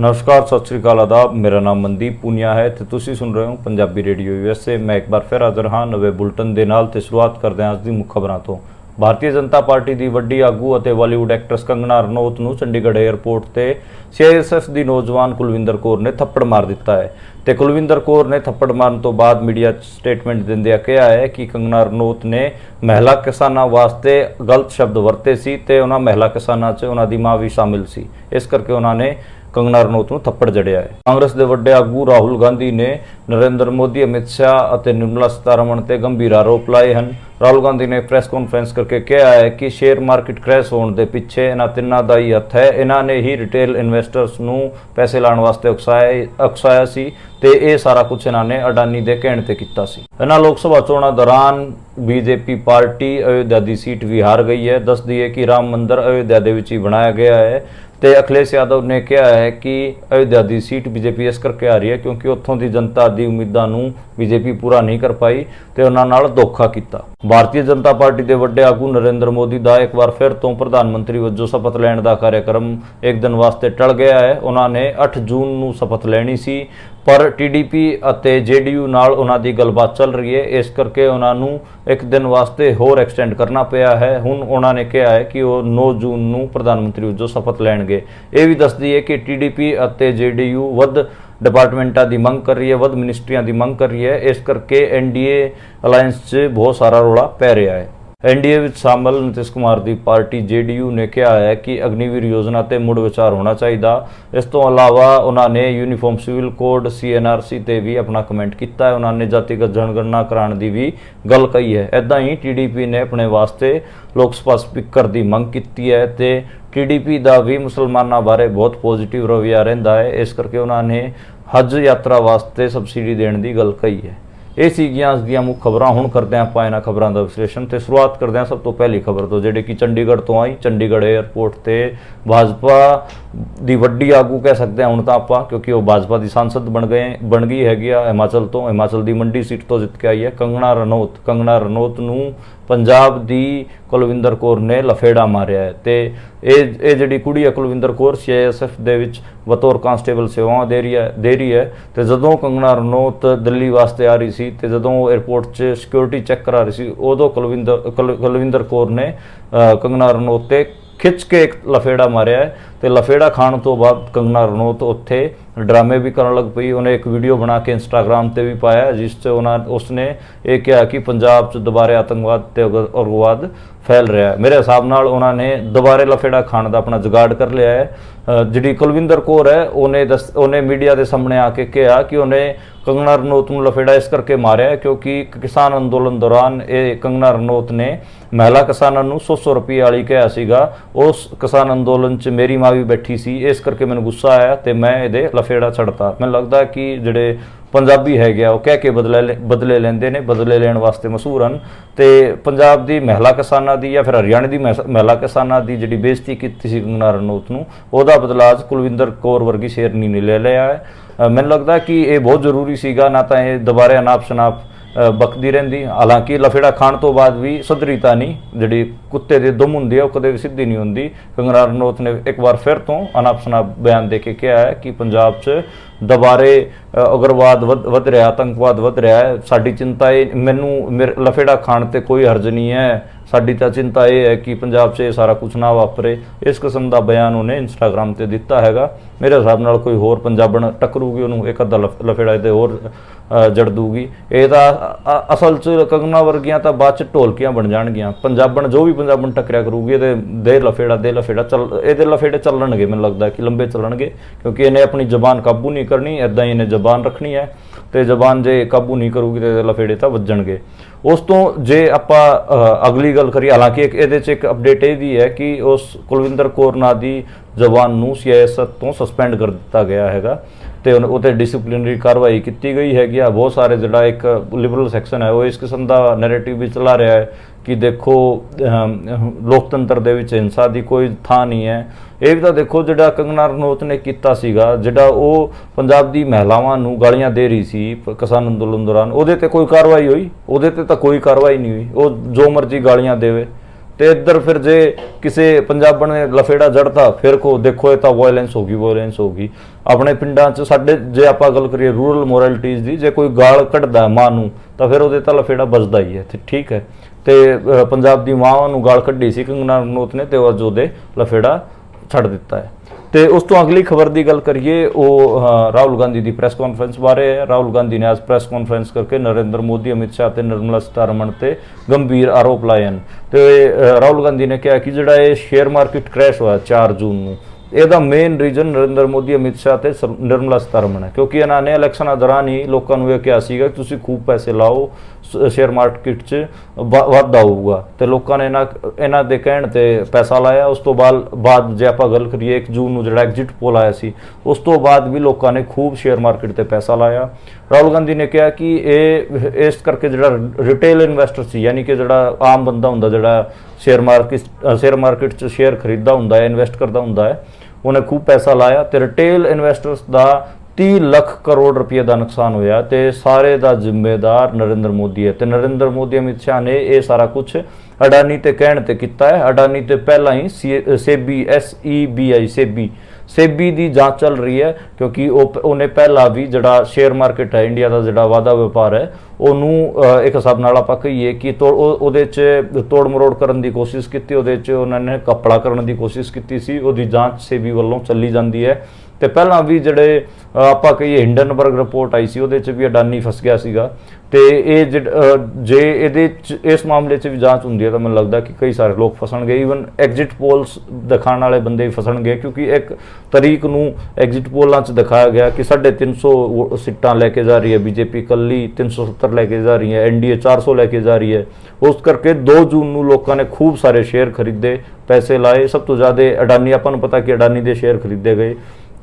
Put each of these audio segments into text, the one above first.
ਨਮਸਕਾਰ, ਸਤਿ ਸ੍ਰੀ ਅਕਾਲ, ਆਦਾਬ। ਮੇਰਾ ਨਾਮ ਮਨਦੀਪ ਪੁਨੀਆ ਹੈ। ਤੇ ਤੁਸੀਂ ਸੁਣ ਰਹੇ ਹੋ ਪੰਜਾਬੀ ਰੇਡੀਓ ਯੂਐਸਏ ਮੈਂ ਇੱਕ ਵਾਰ ਫਿਰ ਹਾਜ਼ਰ ਹਾਂ ਨਵੇਂ ਬੁਲਟਨ ਦੇ ਨਾਲ ਤੇ ਸ਼ੁਰੂਆਤ ਕਰਦੇ ਹਾਂ ਅੱਜ ਦੀ ਮੁੱਖ ਖਬਰਾਂ ਤੋਂ। ਭਾਰਤੀ ਜਨਤਾ ਪਾਰਟੀ ਦੀ ਵੱਡੀ ਆਗੂ ਅਤੇ ਬਾਲੀਵੁੱਡ ਐਕਟਰਸ ਕੰਗਨਾ ਰਣੌਤ ਨੂੰ ਚੰਡੀਗੜ੍ਹ 에ਅਰਪੋਰਟ ਤੇ ਸੀਆਈਐਸਐਫ ਦੀ ਨੌਜਵਾਨ ਕੁਲਵਿੰਦਰ ਕੌਰ ਨੇ ਥੱਪੜ ਮਾਰ ਦਿੱਤਾ ਹੈ। ਤੇ ਕੁਲਵਿੰਦਰ ਕੌਰ ਨੇ ਥੱਪੜ ਮਾਰਨ ਤੋਂ ਬਾਅਦ ਮੀਡੀਆ 'ਚ ਸਟੇਟਮੈਂਟ ਦਿੰਦਿਆਂ ਕਿਹਾ ਹੈ ਕਿ ਕੰਗਨਾ ਰਣੌਤ ਨੇ ਮਹਿਲਾ ਕਿਸਾਨਾਂ ਵਾਸਤੇ ਗਲਤ ਸ਼ਬਦ ਵਰਤੇ ਸੀ ਤੇ ਉਹਨਾਂ ਮਹਿਲਾ ਕਿਸਾਨਾਂ 'ਚ ਉਹਨਾਂ ਦੀ ਮਾਂ ਵੀ ਸ਼ਾਮਿਲ ਸੀ। ਇਸ ਕਰਕੇ ਉਹਨਾਂ ਨੇ ਕੰਗਨਾ ਰਣੌਤ ਨੂੰ ਥੱਪੜ ਜੜਿਆ ਹੈ। ਕਾਂਗਰਸ ਦੇ ਵੱਡੇ ਆਗੂ ਰਾਹੁਲ ਗਾਂਧੀ ਨੇ ਨਰਿੰਦਰ ਮੋਦੀ, ਅਮਿਤ ਸ਼ਾਹ ਅਤੇ ਨਿਰਮਲਾ ਸੀਤਾਰਮਣ ਤੇ ਗੰਭੀਰ ਆਰੋਪ ਲਾਏ ਹਨ। ਰਾਹੁਲ ਗਾਂਧੀ ਨੇ ਪ੍ਰੈਸ ਕਾਨਫਰੰਸ ਕਰਕੇ ਕਿਹਾ ਹੈ ਕਿ ਸ਼ੇਅਰ ਮਾਰਕੀਟ ਕ੍ਰੈਸ਼ ਹੋਣ ਦੇ ਪਿੱਛੇ ਇਹਨਾਂ ਤਿੰਨਾਂ ਦਾ ਹੀ ਹੱਥ ਹੈ। ਇਹਨਾਂ ਨੇ ਹੀ ਰਿਟੇਲ ਇਨਵੈਸਟਰਸ ਨੂੰ ਪੈਸੇ ਲਾਉਣ ਵਾਸਤੇ ਉਕਸਾਇਆ ਉਕਸਾਇਆ ਸੀ ਤੇ ਇਹ ਸਾਰਾ ਕੁਝ ਇਹਨਾਂ ਨੇ ਅਡਾਨੀ ਦੇ ਕਹਿਣ ਤੇ ਕੀਤਾ ਸੀ। ਇਹਨਾਂ ਲੋਕ ਸਭਾ ਚੋਣਾਂ ਦੌਰਾਨ ਬੀਜੇਪੀ ਪਾਰਟੀ ਅਯੋਧਿਆ ਦੀ ਸੀਟ ਵੀ ਹਾਰ ਗਈ ਹੈ। ਦੱਸ ਦਈਏ ਕਿ ਰਾਮ ਮੰਦਿਰ ਅਯੋਧਿਆ ਦੇ ਵਿੱਚ ਹੀ ਬਣਾਇਆ ਗਿਆ ਹੈ। ਤੇ ਅਖਿਲੇਸ਼ ਯਾਦਵ ਨੇ ਕਿਹਾ ਹੈ ਕਿ ਅਯੋਧਿਆ ਦੀ ਸੀਟ ਬੀਜੇਪੀ ਇਸ ਕਰਕੇ ਆ ਰਹੀ ਹੈ ਕਿਉਂਕਿ ਉੱਥੋਂ ਦੀ ਜਨਤਾ ਦੀ ਉਮੀਦਾਂ ਨੂੰ ਬੀਜੇਪੀ ਪੂਰਾ ਨਹੀਂ ਕਰ ਪਾਈ ਤੇ ਉਹਨਾਂ ਨਾਲ ਧੋਖਾ ਕੀਤਾ। ਭਾਰਤੀ ਜਨਤਾ ਪਾਰਟੀ ਦੇ ਵੱਡੇ ਆਗੂ ਨਰਿੰਦਰ ਮੋਦੀ ਦਾ ਇੱਕ ਵਾਰ ਫਿਰ ਤੋਂ ਪ੍ਰਧਾਨ ਮੰਤਰੀ ਵਜੋਂ ਸ਼ਪਥ ਲੈਣ ਦਾ ਕਾਰਜਕ੍ਰਮ ਇੱਕ ਦਿਨ ਵਾਸਤੇ ਟਲ ਗਿਆ ਹੈ। ਉਹਨਾਂ ਨੇ 8 ਜੂਨ ਨੂੰ ਸ਼ਪਥ ਲੈਣੀ ਸੀ। ਪਰ ਟੀਡੀਪੀ ਅਤੇ ਜੇਡੀਯੂ ਨਾਲ ਉਹਨਾਂ ਦੀ ਗੱਲਬਾਤ ਚੱਲ ਰਹੀ ਹੈ। ਇਸ ਕਰਕੇ ਉਹਨਾਂ ਨੂੰ ਇੱਕ ਦਿਨ ਵਾਸਤੇ ਹੋਰ ਐਕਸਟੈਂਡ ਕਰਨਾ ਪਿਆ ਹੈ। ਹੁਣ ਉਹਨਾਂ ਨੇ ਕਿਹਾ ਹੈ ਕਿ ਉਹ 9 ਜੂਨ ਨੂੰ ਪ੍ਰਧਾਨ ਮੰਤਰੀ ਵਜੋਂ ਸ਼ਪਥ ਲੈਣਗੇ। ਇਹ ਵੀ ਦੱਸਦੀ ਹੈ ਕਿ ਟੀਡੀਪੀ ਅਤੇ ਜੇਡੀਯੂ ਵੱਧ ਡਿਪਾਰਟਮੈਂਟਾਂ ਦੀ ਮੰਗ ਕਰ ਰਹੀ ਹੈ, ਵੱਧ ਮਿਨਿਸਟਰੀਆਂ ਦੀ ਮੰਗ ਕਰ ਰਹੀ ਹੈ। ਇਸ ਕਰਕੇ ਐਨਡੀਏ ਅਲਾਈਅੰਸ 'ਚ ਬਹੁਤ ਸਾਰਾ ਰੌਲਾ ਪੈ ਰਿਹਾ ਹੈ। ਐਨਡੀਏ ਵਿੱਚ ਸ਼ਾਮਲ ਨਿਤਿਸ਼ ਕੁਮਾਰ ਦੀ ਪਾਰਟੀ ਜੇਡੀਯੂ ਨੇ ਕਿਹਾ ਹੈ ਕਿ ਅਗਨੀਵੀਰ ਯੋਜਨਾ ਤੇ ਮੁੜ ਵਿਚਾਰ ਹੋਣਾ ਚਾਹੀਦਾ। ਇਸ ਤੋਂ ਇਲਾਵਾ ਉਹਨਾਂ ਨੇ ਯੂਨੀਫਾਰਮ ਸਿਵਲ ਕੋਡ ਸੀਐਨਆਰਸੀ ਤੇ ਵੀ ਆਪਣਾ ਕਮੈਂਟ ਕੀਤਾ ਹੈ। ਉਹਨਾਂ ਨੇ ਜਾਤੀਗਤ ਜਨਗਣਨਾ ਕਰਾਉਣ ਦੀ ਵੀ ਗੱਲ ਕਹੀ ਹੈ। ਐਦਾਂ ਹੀ ਟੀਡੀਪੀ ਨੇ ਆਪਣੇ ਵਾਸਤੇ ਲੋਕ ਸਭਾ ਸਪੀਕਰ ਦੀ ਮੰਗ ਕੀਤੀ ਹੈ ਤੇ ਟੀਡੀਪੀ ਦਾ ਵੀ ਮੁਸਲਮਾਨਾਂ ਬਾਰੇ ਬਹੁਤ ਪੋਜ਼ਿਟਿਵ ਰਵੱਈਆ ਰਹਿੰਦਾ ਹੈ। ਇਸ ਕਰਕੇ ਉਹਨਾਂ ਨੇ ਹਜ ਯਾਤਰਾ ਵਾਸਤੇ ਸਬਸਿਡੀ ਦੇਣ ਦੀ ਗੱਲ ਕਹੀ ਹੈ। ਇਹ ਸੀਗੀਆਂ ਅੱਜ ਦੀਆਂ ਮੁੱਖ ਖਬਰਾਂ। ਹੁਣ ਕਰਦੇ ਹਾਂ ਆਪਾਂ ਇਹਨਾਂ ਖਬਰਾਂ ਦਾ ਵਿਸ਼ਲੇਸ਼ਣ ਤੇ ਸ਼ੁਰੂਆਤ ਕਰਦੇ ਹਾਂ ਸਭ ਤੋਂ ਪਹਿਲੀ ਖਬਰ ਤੋਂ, ਜਿਹੜੀ ਕਿ ਚੰਡੀਗੜ੍ਹ ਤੋਂ ਆਈ। ਚੰਡੀਗੜ੍ਹ 에ਅਰਪੋਰਟ ਤੇ ਭਾਜਪਾ ਦੀ ਵੱਡੀ ਆਗੂ ਕਹਿ ਸਕਦੇ ਹਾਂ ਹੁਣ ਤਾਂ ਆਪਾਂ, ਕਿਉਂਕਿ ਉਹ ਭਾਜਪਾ ਦੀ ਸੰਸਦ ਬਣ ਗਏ, ਬਣ ਗਈ ਹੈਗੀ ਆ ਹਿਮਾਚਲ ਤੋਂ। ਹਿਮਾਚਲ ਦੀ ਮੰਡੀ ਸੀਟ ਤੋਂ ਜਿੱਤ ਕੇ ਆਈ ਹੈ। ਕੰਗਣਾ ਰਣੌਤ ਕੰਗਣਾ ਰਣੌਤ ਨੂੰ ਪੰਜਾਬ ਦੀ ਕੁਲਵਿੰਦਰ ਕੌਰ ਨੇ ਲਫੇੜਾ ਮਾਰਿਆ ਹੈ ਤੇ ਇਹ ਇਹ ਜਿਹੜੀ ਕੁੜੀ ਹੈ ਕੁਲਵਿੰਦਰ ਕੌਰ ਸੀਆਈਐਸਐਫ ਦੇ ਵਿੱਚ ਬਤੌਰ ਕਾਂਸਟੇਬਲ ਸੇਵਾਵਾਂ ਦੇ ਰਹੀ ਹੈ, ਦੇ ਰਹੀ ਹੈ ਤੇ ਜਦੋਂ ਕੰਗਣਾ ਰਣੌਤ ਦਿੱਲੀ ਵਾਸਤੇ ਆ ਰਹੀ ਸੀ ਤੇ ਜਦੋਂ ਉਹ 에ਅਰਪੋਰਟ 'ਚ ਸਿਕਿਉਰਿਟੀ ਚੈੱਕ ਕਰਾ ਰਹੀ ਸੀ, ਉਦੋਂ ਕੁਲਵਿੰਦਰ, ਕੁਲ- ਕੁਲਵਿੰਦਰ ਕੌਰ ਨੇ ਕੰਗਣਾ ਰਣੌਤ ਤੇ ਖਿੱਚ ਕੇ ਇੱਕ ਲਫੇੜਾ ਮਾਰਿਆ ਹੈ ਤੇ ਲਫੇੜਾ ਖਾਣ ਤੋਂ ਬਾਅਦ ਕੰਗਨਾ ਰਣੌਤ ਉੱਥੇ ਡਰਾਮੇ ਵੀ ਕਰਨ ਲੱਗ ਪਈ। ਉਹਨੇ ਇੱਕ ਵੀਡੀਓ ਬਣਾ ਕੇ ਇੰਸਟਾਗ੍ਰam ਤੇ ਵੀ ਪਾਇਆ, ਜਿਸ 'ਚ ਉਹਨਾਂ, ਉਸਨੇ ਇਹ ਕਿਹਾ ਕਿ ਪੰਜਾਬ 'ਚ ਦੁਬਾਰੇ ਆਤੰਕਵਾਦ ਤੇ ਉਗ- ਉਗਰਵਾਦ ਫੈਲ ਰਿਹਾ ਹੈ। ਮੇਰੇ ਹਿਸਾਬ ਨਾਲ ਉਹਨਾਂ ਨੇ ਦੁਬਾਰੇ ਲਫੇੜਾ ਖਾਣ ਦਾ ਆਪਣਾ ਜੁਗਾੜ ਕਰ ਲਿਆ ਹੈ। ਜਿਹੜੀ ਕੁਲਵਿੰਦਰ ਕੌਰ ਹੈ, ਉਹਨੇ ਦੱਸ- ਉਹਨੇ ਮੀਡੀਆ ਦੇ ਸਾਹਮਣੇ ਆ ਕੇ ਕਿਹਾ ਕਿ ਉਹਨੇ ਕੰਗਨਾ ਰਣੌਤ ਨੂੰ ਲਫੇੜਾ ਇਸ ਕਰਕੇ ਮਾਰਿਆ ਕਿਉਂਕਿ ਕਿਸਾਨ ਅੰਦੋਲਨ ਦੌਰਾਨ ਇਹ ਕੰਗਨਾ ਰਣੌਤ ਨੇ ਮਹਿਲਾ ਕਿਸਾਨਾਂ ਨੂੰ 100 ਰੁਪਏ ਵਾਲੀ ਕਿਹਾ ਸੀਗਾ। ਉਸ ਕਿਸਾਨ ਅੰਦੋਲਨ 'ਚ ਮੇਰੀ ਮਾਂ ਵੀ ਬੈਠੀ ਸੀ, ਇਸ ਕਰਕੇ ਮੈਨੂੰ ਗੁੱਸਾ ਆਇਆ ਤੇ ਮੈਂ ਇਹਦੇ ਲਫੇੜਾ ਛੱਡਤਾ। ਮੈਨੂੰ ਲੱਗਦਾ ਕਿ ਜਿਹੜੇ ਪੰਜਾਬੀ ਹੈਗੇ ਆ, ਉਹ ਕਹਿ ਕੇ ਬਦਲੇ ਲੈ- ਬਦਲੇ ਲੈਂਦੇ ਨੇ, ਬਦਲੇ ਲੈਣ ਵਾਸਤੇ ਮਸ਼ਹੂਰ ਹਨ। ਤੇ ਪੰਜਾਬ ਦੀ ਮਹਿਲਾ ਕਿਸਾਨਾਂ ਦੀ ਜਾਂ ਫਿਰ ਹਰਿਆਣੇ ਦੀ ਮਹਿਸ- ਮਹਿਲਾ ਕਿਸਾਨਾਂ ਦੀ ਜਿਹੜੀ ਬੇਇੱਜ਼ਤੀ ਕੀਤੀ ਸੀ ਕੰਗਨਾ ਰਣੌਤ ਨੂੰ, ਉਹਦਾ ਬਦਲਾ ਅੱਜ ਕੁਲਵਿੰਦਰ ਕੌਰ ਵਰਗੀ ਸ਼ੇਰਨੀ ਨੇ ਲੈ ਲਿਆ ਹੈ। ਮੈਨੂੰ ਲੱਗਦਾ ਕਿ ਇਹ ਬਹੁਤ ਜ਼ਰੂਰੀ ਸੀਗਾ, ਨਾ ਤਾਂ ਇਹ ਦੁਬਾਰਾ ਅਨਾਪ ਸ਼ਨਾਪ ਬਕਦੀ ਰਹਿੰਦੀ। ਹਾਲਾਂਕਿ ਲਫੇੜਾ ਖਾਣ ਤੋਂ ਬਾਅਦ ਵੀ ਸੁਧਰੀ ਤਾਂ ਨਹੀਂ। ਜਿਹੜੀ ਕੁੱਤੇ ਦੇ ਦੁਮ ਹੁੰਦੀ ਹੈ ਉਹ ਕਦੇ ਵੀ ਸਿੱਧੀ ਨਹੀਂ ਹੁੰਦੀ। ਕੰਗਨਾ ਰਣੌਤ ਨੇ ਇੱਕ ਵਾਰ ਫਿਰ ਤੋਂ ਅਨਾਪਸਨਾਪ ਬਿਆਨ ਦੇ ਕੇ ਕਿਹਾ ਹੈ ਕਿ ਪੰਜਾਬ 'ਚ ਦੁਬਾਰੇ ਉਗਰਵਾਦ ਵਧ ਰਿਹਾ, ਆਤੰਕਵਾਦ ਵਧ ਰਿਹਾ ਹੈ। ਸਾਡੀ ਚਿੰਤਾ ਇਹ, ਮੈਨੂੰ ਮੇਰੇ ਲਫੇੜਾ ਖਾਣ ਤੇ ਕੋਈ ਹਰਜ ਨਹੀਂ ਹੈ। ਸਾਡੀ ਤਾਂ ਚਿੰਤਾ ਇਹ ਹੈ ਕਿ ਪੰਜਾਬ 'ਚ ਇਹ ਸਾਰਾ ਕੁਝ ਨਾ ਵਾਪਰੇ। ਇਸ ਕਿਸਮ ਦਾ ਬਿਆਨ ਉਹਨੇ ਇੰਸਟਾਗ੍ਰam ਤੇ ਦਿੱਤਾ ਹੈਗਾ। ਮੇਰੇ ਹਿਸਾਬ ਨਾਲ ਕੋਈ ਹੋਰ ਪੰਜਾਬਣ ਟੱਕਰੂਗੀ ਉਹਨੂੰ, ਇੱਕ ਅੱਧਾ ਲਫ- ਲਫੇੜਾ ਇਹਦੇ ਹੋਰ ਜੜ ਦੂਗੀ। ਇਹ ਤਾਂ ਅਸਲ 'ਚ ਕੰਗਨਾ ਵਰਗੀਆਂ ਤਾਂ ਬਾਅਦ 'ਚ ਢੋਲਕੀਆਂ ਬਣ ਜਾਣਗੀਆਂ। ਪੰਜਾਬਣ ਜੋ ਵੀ ਪੰਜਾਬਣ ਟੱਕਰਿਆ ਕਰੂਗੀ, ਇਹਦੇ ਦੇ ਲਫੇੜਾ ਦੇ ਲਫੇੜਾ ਚੱਲ, ਇਹਦੇ ਲਫੇੜੇ ਚੱਲਣਗੇ ਮੈਨੂੰ ਲੱਗਦਾ ਕਿ ਲੰਬੇ ਚੱਲਣਗੇ, ਕਿਉਂਕਿ ਇਹਨੇ ਆਪਣੀ ਜ਼ਬਾਨ ਕਾਬੂ ਨਹੀਂ ਕਰਨੀ ਐਦਾਂ ਹੀ ਇਹਨੇ ਜ਼ਬਾਨ ਰੱਖਣੀ ਹੈ। ਤੇ ਜ਼ਬਾਨ ਜੇ ਕਾਬੂ ਨਹੀਂ ਕਰੂਗੀ ਤੇ ਇਹਦੇ ਲਫੇੜੇ ਤਾਂ ਵੱਜਣਗੇ। ਉਸ ਤੋਂ ਜੇ ਆਪਾਂ ਅਗਲੀ ਗੱਲ ਕਰੀਏ, ਹਾਲਾਂਕਿ ਇੱਕ ਇਹਦੇ 'ਚ ਇੱਕ ਅਪਡੇਟ ਇਹ ਵੀ ਹੈ ਕਿ ਉਸ ਕੁਲਵਿੰਦਰ ਕੌਰ ਨਾਂ ਦੀ ਜਵਾਨ ਨੂੰ ਸੀਆਈਐਸਐਫ ਤੋਂ ਸਸਪੈਂਡ ਕਰ ਦਿੱਤਾ ਗਿਆ ਹੈਗਾ। ਤੇ ਉਹ ਤੇ ਡਿਸਪਲਿਨਰੀ ਕਾਰਵਾਈ ਕੀਤੀ ਗਈ ਹੈਗੀ ਆ। ਬਹੁਤ ਸਾਰੇ ਜਿਹੜਾ ਇੱਕ ਲਿਬਰਲ ਸੈਕਸ਼ਨ ਹੈ, ਉਹ ਇਸ ਕਿਸਮ ਦਾ ਨੈਰੇਟਿਵ ਵੀ ਚਲਾ ਰਿਹਾ ਹੈ ਕਿ ਦੇਖੋ ਲੋਕਤੰਤਰ ਦੇ ਵਿੱਚ ਹਿੰਸਾ ਦੀ ਕੋਈ ਥਾਂ ਨਹੀਂ ਹੈ। ਇਹ ਵੀ ਤਾਂ ਦੇਖੋ ਜਿਹੜਾ ਕੰਗਨਾ ਰਣੌਤ ਨੇ ਕੀਤਾ ਸੀਗਾ, ਜਿਹੜਾ ਉਹ ਪੰਜਾਬ ਦੀ ਮਹਿਲਾਵਾਂ ਨੂੰ ਗਾਲੀਆਂ ਦੇ ਰਹੀ ਸੀ ਪ- ਕਿਸਾਨ ਅੰਦੋਲਨ ਦੌਰਾਨ, ਉਹਦੇ ਤੇ ਕੋਈ ਕਾਰਵਾਈ ਹੋਈ? ਉਹਦੇ ਤੇ ਤਾਂ ਕੋਈ ਕਾਰਵਾਈ ਨਹੀਂ ਹੋਈ। ਉਹ ਜੋ ਮਰਜ਼ੀ ਗਾਲੀਆਂ ਦੇਵੇ। ਤੇ ਇੱਧਰ ਫਿਰ ਜੇ ਕਿਸੇ ਪੰਜਾਬਣ ਨੇ ਲਫੇੜਾ ਜੜਤਾ, ਫਿਰ ਕੋ ਦੇਖੋ ਇਹ ਤਾਂ ਵਾਇਲੈਂਸ ਹੋ ਗਈ ਵਾਇਲੈਂਸ ਹੋ ਗਈ। ਆਪਣੇ ਪਿੰਡਾਂ 'ਚ ਸਾਡੇ, ਜੇ ਆਪਾਂ ਗੱਲ ਕਰੀਏ ਰੂਰਲ ਮੋਰੈਲਿਟੀਜ਼ ਦੀ, ਜੇ ਕੋਈ ਗਾਲ ਕੱਢਦਾ ਮਾਂ ਨੂੰ, ਤਾਂ ਫਿਰ ਉਹਦੇ ਤਾਂ ਲਫੇੜਾ ਵੱਜਦਾ ਹੀ ਹੈ ਤੇ ਠੀਕ ਹੈ। ਤੇ ਪੰਜਾਬ ਦੀ ਮਾਂ ਨੂੰ ਗਾਲ ਕੱਢੀ ਸੀ, ਕੰਗਨਾ ਰਣੌਤ ਨੇ, ਤੇ ਉਹ ਅੱਜ ਉਹਦੇ ਲਫੇੜਾ ਛੱਡ ਦਿੱਤਾ ਹੈ। ਤੇ ਉਸ ਤੋਂ ਅਗਲੀ ਖਬਰ ਦੀ ਗੱਲ ਕਰੀਏ, ਉਹ ਰਾਹੁਲ ਗਾਂਧੀ ਦੀ ਪ੍ਰੈਸ ਕਾਨਫਰੰਸ ਬਾਰੇ। ਹੈ ਰਾਹੁਲ ਗਾਂਧੀ ਨੇ ਅੱਜ ਪ੍ਰੈਸ ਕਾਨਫਰੰਸ ਕਰਕੇ ਨਰਿੰਦਰ ਮੋਦੀ, ਅਮਿਤ ਸ਼ਾਹ ਤੇ ਨਿਰਮਲਾ ਸੀਤਾਰਮਣ ਤੇ ਗੰਭੀਰ ਆਰੋਪ ਲਾਏ ਹਨ। ਤੇ ਰਾਹੁਲ ਗਾਂਧੀ ਨੇ ਕਿਹਾ ਕਿ ਜਿਹੜਾ ਇਹ ਸ਼ੇਅਰ ਮਾਰਕੀਟ ਕ੍ਰੈਸ਼ ਹੋਇਆ 4 ਜੂਨ ਨੂੰ ਇਹਦਾ ਮੇਨ ਰੀਜ਼ਨ ਨਰਿੰਦਰ ਮੋਦੀ, ਅਮਿਤ ਸ਼ਾਹ ਤੇ ਸਰ- ਨਿਰਮਲਾ ਸੀਤਾਰਮਣ ਹੈ। ਕਿਉਂਕਿ ਇਹਨਾਂ ਨੇ ਇਲੈਕਸ਼ਨਾਂ ਦੌਰਾਨ ਹੀ ਲੋਕਾਂ ਨੂੰ ਇਹ ਕਿਹਾ ਸੀਗਾ ਕਿ ਤੁਸੀਂ ਖੂਬ ਪੈਸੇ ਲਾਓ, ਸ- ਸ਼ੇਅਰ ਮਾਰਕੀਟ 'ਚ ਵਾ- ਵਾਧਾ ਹੋਊਗਾ। ਤੇ ਲੋਕਾਂ ਨੇ ਇਹਨਾਂ ਇਹਨਾਂ ਦੇ ਕਹਿਣ ਤੇ ਪੈਸਾ ਲਾਇਆ। ਉਸ ਤੋਂ ਬਾਅਦ ਬਾਅਦ ਜੇ ਆਪਾਂ ਗੱਲ ਕਰੀਏ 1 ਜੂਨ ਨੂੰ ਜਿਹੜਾ ਐਗਜ਼ਿਟ ਪੋਲ ਆਇਆ ਸੀ, ਉਸ ਤੋਂ ਬਾਅਦ ਵੀ ਲੋਕਾਂ ਨੇ ਖੂਬ ਸ਼ੇਅਰ ਮਾਰਕੀਟ ਤੇ ਪੈਸਾ ਲਾਇਆ। ਰਾਹੁਲ ਗਾਂਧੀ ਨੇ ਕਿਹਾ ਕਿ ਇਹ, ਇਸ ਕਰਕੇ ਜਿਹੜਾ ਰਿਟੇਲ ਇਨਵੈਸਟਰ ਸੀ, ਯਾਨੀ ਕਿ ਜਿਹੜਾ ਆਮ ਬੰਦਾ ਹੁੰਦਾ, ਜਿਹੜਾ ਸ਼ੇਅਰ ਮਾਰਕੀਟ ਸ਼ੇਅਰ ਮਾਰਕੀਟ 'ਚ ਸ਼ੇਅਰ ਖਰੀਦਦਾ ਹੁੰਦਾ ਹੈ ਇਨਵੈਸਟ ਕਰਦਾ ਹੁੰਦਾ ਹੈ। ਉਹਨੇ ਖੂਬ ਪੈਸਾ ਲਾਇਆ ਤੇ ਰਿਟੇਲ ਇਨਵੈਸਟਰਸ ਦਾ 30 ਲੱਖ ਕਰੋੜ ਰੁਪਏ ਦਾ ਨੁਕਸਾਨ ਹੋਇਆ ਤੇ ਸਾਰੇ ਦਾ ਜ਼ਿੰਮੇਦਾਰ ਨਰਿੰਦਰ ਮੋਦੀ ਹੈ ਤੇ ਨਰਿੰਦਰ ਮੋਦੀ, ਅਮਿਤ ਸ਼ਾਹ ਨੇ ਇਹ ਸਾਰਾ ਕੁਝ ਅਡਾਨੀ ਤੇ ਕਹਿਣ ਤੇ ਕੀਤਾ ਹੈ। ਅਡਾਨੀ ਤੇ ਪਹਿਲਾਂ ਹੀ ਸੀ- SEBI S E B I SEBI. SEBI ਦੀ ਜਾਂਚ ਚੱਲ ਰਹੀ ਹੈ ਕਿਉਂਕਿ ਉਹ ਪ- ਉਹਨੇ ਪਹਿਲਾਂ ਵੀ ਜਿਹੜਾ ਸ਼ੇਅਰ ਮਾਰਕੀਟ ਹੈ ਇੰਡੀਆ ਦਾ ਜਿਹੜਾ ਵਾਧਾ ਵਪਾਰ ਹੈ, ਉਹਨੂੰ ਇੱਕ ਹਿਸਾਬ ਨਾਲ ਆਪਾਂ ਕਹੀਏ ਕਿ ਤੋੜ ਉਹਦੇ 'ਚ ਤੋੜ ਮਰੋੜ ਕਰਨ ਦੀ ਕੋਸ਼ਿਸ਼ ਕੀਤੀ, ਉਹਦੇ 'ਚ ਉਹਨਾਂ ਨੇ ਕਪੜਾ ਕਰਨ ਦੀ ਕੋਸ਼ਿਸ਼ ਕੀਤੀ ਸੀ। ਉਹਦੀ ਜਾਂਚ ਸੇਬੀ ਵੱਲੋਂ ਚੱਲੀ ਜਾਂਦੀ ਹੈ। ਤੇ ਪਹਿਲਾਂ ਵੀ ਜਿਹੜੇ ਆਪਾਂ ਕਹੀਏ ਹਿੰਡਨਬਰਗ ਰਿਪੋਰਟ ਆਈ ਸੀ, ਉਹਦੇ 'ਚ ਵੀ ਅਡਾਨੀ ਫਸ ਗਿਆ ਸੀਗਾ। ਤੇ ਇਹ ਜਿਹ- ਜੇ ਇਹਦੇ 'ਚ, ਇਸ ਮਾਮਲੇ 'ਚ ਵੀ ਜਾਂਚ ਹੁੰਦੀ ਹੈ ਤਾਂ ਮੈਨੂੰ ਲੱਗਦਾ ਕਿ ਕਈ ਸਾਰੇ ਲੋਕ ਫਸਣਗੇ। ਈਵਨ ਐਗਜ਼ਿਟ ਪੋਲਸ ਦਿਖਾਉਣ ਵਾਲੇ ਬੰਦੇ ਵੀ ਫਸਣਗੇ, ਕਿਉਂਕਿ ਇੱਕ ਤਰੀਕ ਨੂੰ ਐਗਜ਼ਿਟ ਪੋਲਾਂ 'ਚ ਦਿਖਾਇਆ ਗਿਆ ਕਿ 350 ਸੀਟਾਂ ਲੈ ਕੇ ਜਾ ਰਹੀ ਹੈ ਬੀਜੇਪੀ ਕੱਲੀ 370 ਲੈ ਕੇ ਜਾ ਰਹੀ ਹੈ ਐਨਡੀਏ 400 ਲੈ ਕੇ ਜਾ ਰਹੀ ਹੈ। ਉਸ ਕਰਕੇ 2 ਜੂਨ ਨੂੰ ਲੋਕਾਂ ਨੇ ਖੂਬ ਸਾਰੇ ਸ਼ੇਅਰ ਖਰੀਦੇ, ਪੈਸੇ ਲਾਏ। ਸਭ ਤੋਂ ਜ਼ਿਆਦਾ ਅਡਾਨੀ, ਆਪਾਂ ਨੂੰ ਪਤਾ ਕਿ ਅਡਾਨੀ ਦੇ ਸ਼ੇਅਰ ਖਰੀਦੇ ਗਏ।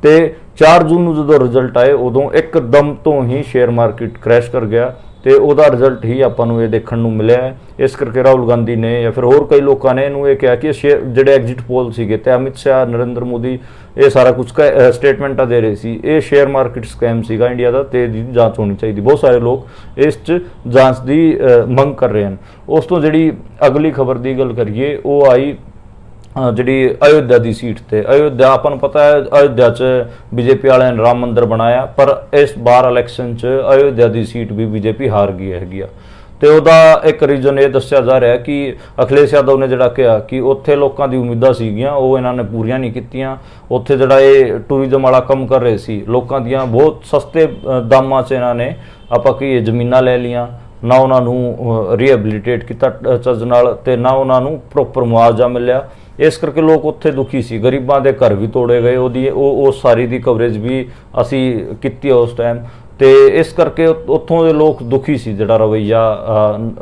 ਤੇ 4 ਜੂਨ ਨੂੰ ਜਦੋਂ ਰਿਜ਼ਲਟ ਆਏ, ਉਦੋਂ ਇੱਕਦਮ ਤੋਂ ਹੀ ਸ਼ੇਅਰ ਮਾਰਕੀਟ ਕ੍ਰੈਸ਼ ਕਰ ਗਿਆ ਤੇ ਉਹਦਾ ਰਿਜ਼ਲਟ ਹੀ ਆਪਾਂ ਨੂੰ ਇਹ ਦੇਖਣ ਨੂੰ ਮਿਲਿਆ ਇਸ ਕਰਕੇ ਰਾਹੁਲ ਗਾਂਧੀ ਨੇ ਜਾਂ ਫਿਰ ਹੋਰ ਕਈ ਲੋਕਾਂ ਨੇ ਇਹਨੂੰ ਇਹ ਕਿਹਾ ਕਿ ਇਹ ਸ਼ੇਅਰ ਜਿਹੜੇ ਐਗਜ਼ਿਟ ਪੋਲ ਸੀਗੇ ਤੇ ਅਮਿਤ ਸ਼ਾਹ, ਨਰਿੰਦਰ ਮੋਦੀ, ਇਹ ਸਾਰਾ ਕੁਝ ਸਟੇਟਮੈਂਟਾਂ ਦੇ ਰਹੇ ਸੀ। ਇਹ ਸ਼ੇਅਰ ਮਾਰਕੀਟ ਸਕੈਮ ਸੀਗਾ ਇੰਡੀਆ ਦਾ ਤੇ ਇਹਦੀ ਜਾਂਚ ਹੋਣੀ ਚਾਹੀਦੀ। ਬਹੁਤ ਸਾਰੇ ਲੋਕ ਇਸ 'ਚ ਜਾਂਚ ਦੀ ਮੰਗ ਕਰ ਰਹੇ ਹਨ। ਉਸ ਤੋਂ ਜਿਹੜੀ ਅਗਲੀ ਖਬਰ ਦੀ ਗੱਲ ਕਰੀਏ, ਉਹ ਆਈ ਜਿਹੜੀ ਅਯੋਧਿਆ ਦੀ ਸੀਟ ਤੇ, ਅਯੋਧਿਆ ਆਪਾਂ ਨੂੰ ਪਤਾ ਹੈ ਅਯੋਧਿਆ 'ਚ ਬੀਜੇਪੀ ਵਾਲਿਆਂ ਨੇ ਰਾਮ ਮੰਦਿਰ ਬਣਾਇਆ, ਪਰ ਇਸ ਬਾਰ ਇਲੈਕਸ਼ਨ 'ਚ ਅਯੋਧਿਆ ਦੀ ਸੀਟ ਵੀ ਬੀਜੇਪੀ ਹਾਰ ਗਈ ਹੈਗੀ ਆ। ਤੇ ਉਹਦਾ ਇੱਕ ਰੀਜ਼ਨ ਇਹ ਦੱਸਿਆ ਜਾ ਰਿਹਾ ਕਿ ਅਖਿਲੇਸ਼ ਯਾਦਵ ਨੇ ਜਿਹੜਾ ਕਿਹਾ ਕਿ ਉੱਥੇ ਲੋਕਾਂ ਦੀ ਉਮੀਦਾਂ ਸੀਗੀਆਂ, ਉਹ ਇਹਨਾਂ ਨੇ ਪੂਰੀਆਂ ਨਹੀਂ ਕੀਤੀਆਂ। ਉੱਥੇ ਜਿਹੜਾ ਇਹ ਟੂਰਿਜ਼ਮ ਵਾਲਾ ਕੰਮ ਕਰ ਰਹੇ ਸੀ, ਲੋਕਾਂ ਦੀਆਂ ਬਹੁਤ ਸਸਤੇ ਦਾਮਾਂ 'ਚ ਇਹਨਾਂ ਨੇ ਆਪਾਂ ਕੀ ਜ਼ਮੀਨਾਂ ਲੈ ਲੀਆਂ ਨਾ ਉਹਨਾਂ ਨੂੰ ਰੀਹੈਬਿਲਿਟੇਟ ਕੀਤਾ ਚੱਜ ਨਾਲ ਤੇ ਨਾ ਉਹਨਾਂ ਨੂੰ ਪ੍ਰੋਪਰ ਮੁਆਵਜ਼ਾ ਮਿਲਿਆ। ਇਸ ਕਰਕੇ ਲੋਕ ਉੱਥੇ ਦੁਖੀ ਸੀ। ਗਰੀਬਾਂ ਦੇ ਘਰ ਵੀ ਤੋੜੇ ਗਏ। ਉਹਦੀ ਉਹ ਉਹ ਸਾਰੀ ਦੀ ਕਵਰੇਜ ਵੀ ਅਸੀਂ ਕੀਤੀ ਉਸ ਟਾਈਮ ਤੇ ਇਸ ਕਰਕੇ ਉੱਥੋਂ ਦੇ ਲੋਕ ਦੁਖੀ ਸੀ ਜਿਹੜਾ ਰਵਈਆ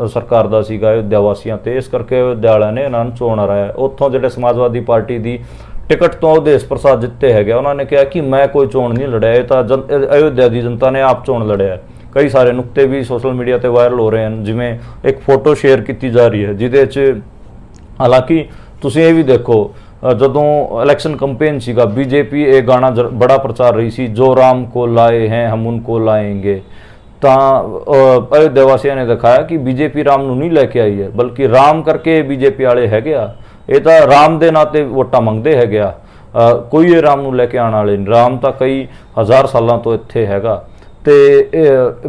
ਸਰਕਾਰ ਦਾ ਸੀਗਾ ਅਯੋਧਿਆ ਵਾਸੀਆਂ ਤੇ। ਇਸ ਕਰਕੇ ਅਯੋਧਿਆ ਨੇ ਇਹਨਾਂ ਨੂੰ ਚੋਣ ਹਰਾਇਆ। ਉੱਥੋਂ ਜਿਹੜੇ ਸਮਾਜਵਾਦੀ ਪਾਰਟੀ ਦੀ ਟਿਕਟ ਤੋਂ ਉਦੇਸ਼ ਪ੍ਰਸਾਦ ਜਿੱਤੇ ਹੈਗੇ ਉਹਨਾਂ ਨੇ ਕਿਹਾ ਕਿ ਮੈਂ ਕੋਈ ਚੋਣ ਨਹੀਂ ਲੜਿਆ। ਇਹ ਤਾਂ ਜਨ- ਅਯੋਧਿਆ ਦੀ ਜਨਤਾ ਨੇ ਆਪ ਚੋਣ ਲੜਿਆ। ਕਈ ਸਾਰੇ ਨੁਕਤੇ ਵੀ ਸੋਸ਼ਲ ਮੀਡੀਆ ਤੇ ਵਾਇਰਲ ਹੋ ਰਹੇ ਹਨ। ਜਿਵੇਂ ਇੱਕ ਫੋਟੋ ਸ਼ੇਅਰ ਕੀਤੀ ਜਾ ਰਹੀ ਹੈ, ਜਿਹਦੇ 'ਚ ਹਾਲਾਂਕਿ ਤੁਸੀਂ ਇਹ ਵੀ ਦੇਖੋ ਜਦੋਂ ਇਲੈਕਸ਼ਨ ਕੈਂਪੇਨ ਸੀਗਾ ਬੀਜੇਪੀ ਇਹ ਗਾਣਾ ਜਰ- ਬੜਾ ਪ੍ਰਚਾਰ ਰਹੀ ਸੀ, ਜੋ ਰਾਮ ਕੋ ਲਾਏ ਹੈ, ਹਮ ਉनको ਲਾਏਂਗੇ। ਤਾਂ ਅਯੋਧਿਆ ਵਾਸੀਆਂ ਨੇ ਦਿਖਾਇਆ ਕਿ ਬੀਜੇਪੀ ਰਾਮ ਨੂੰ ਨਹੀਂ ਲੈ ਕੇ ਆਈ ਹੈ, ਬਲਕਿ ਰਾਮ ਕਰਕੇ ਬੀਜੇਪੀ ਵਾਲੇ ਹੈਗੇ ਆ। ਇਹ ਤਾਂ ਰਾਮ ਦੇ ਨਾਂ ਤੇ ਵੋਟਾਂ ਮੰਗਦੇ ਹੈਗੇ ਆ। ਕੋਈ ਇਹ ਰਾਮ ਨੂੰ ਲੈ ਕੇ ਆਉਣ ਵਾਲੇ ਨਹੀਂ। ਰਾਮ ਤਾਂ ਕਈ ਹਜ਼ਾਰ ਸਾਲਾਂ ਤੋਂ ਇੱਥੇ ਹੈਗਾ। ਤੇ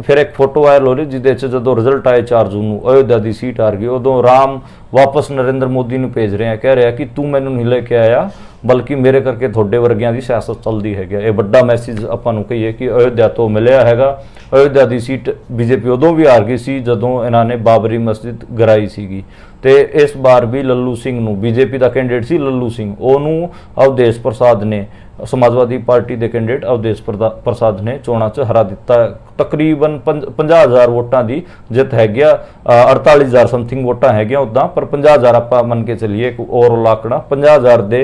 ਫਿਰ ਇੱਕ ਫੋਟੋ ਵਾਇਰਲ ਹੋ ਰਹੀ, ਜਿਹਦੇ 'ਚ ਜਦੋਂ ਰਿਜ਼ਲਟ ਆਏ 4 ਜੂਨ ਨੂੰ, ਅਯੋਧਿਆ ਦੀ ਸੀਟ ਹਾਰ ਗਈ, ਉਦੋਂ ਰਾਮ ਵਾਪਸ ਨਰਿੰਦਰ ਮੋਦੀ ਨੂੰ ਭੇਜ ਰਿਹਾ, ਕਹਿ ਰਿਹਾ ਕਿ ਤੂੰ ਮੈਨੂੰ ਨਹੀਂ ਲੈ ਕੇ ਆਇਆ, ਬਲਕਿ ਮੇਰੇ ਕਰਕੇ ਤੁਹਾਡੇ ਵਰਗਿਆਂ ਦੀ ਸਿਆਸਤ ਚੱਲਦੀ ਹੈਗੀ ਆ। ਇਹ ਵੱਡਾ ਮੈਸੇਜ ਆਪਾਂ ਨੂੰ ਕਹੀਏ ਕਿ ਅਯੋਧਿਆ ਤੋਂ ਮਿਲਿਆ ਹੈਗਾ ਅਯੋਧਿਆ ਦੀ ਸੀਟ ਬੀਜੇਪੀ ਉਦੋਂ ਵੀ ਹਾਰ ਗਈ ਸੀ, ਜਦੋਂ ਇਹਨਾਂ ਨੇ ਬਾਬਰੀ ਮਸਜਿਦ ਗਰਾਈ ਸੀਗੀ ਤੇ ਇਸ ਵਾਰ ਵੀ ਲੱਲੂ ਸਿੰਘ ਨੂੰ, ਬੀਜੇਪੀ ਦਾ ਕੈਂਡੀਡੇਟ ਸੀ ਲੱਲੂ ਸਿੰਘ, ਉਹਨੂੰ ਅਵਦੇਸ਼ ਪ੍ਰਸਾਦ ਨੇ ਸਮਾਜਵਾਦੀ ਪਾਰਟੀ ਦੇ ਕੈਂਡੀਡੇਟ ਅਵਦੇਸ਼ ਪ੍ਰਦਾ- ਪ੍ਰਸਾਦ ਨੇ ਚੋਣਾਂ 'ਚ ਹਰਾ ਦਿੱਤਾ। ਤਕਰੀਬਨ 50000 ਵੋਟਾਂ ਦੀ ਜਿੱਤ ਹੈਗੀ ਆ। ਅ, 48000 ਸਮਥਿੰਗ ਵੋਟਾਂ ਹੈਗੀਆਂ ਉਦਾਂ ਪਰ 50000 ਆਪਾਂ ਮੰਨ ਕੇ ਚੱਲੀਏ ਇੱਕ ਓਵਰਆਲ ਆંકੜਾ 50000 ਦੇ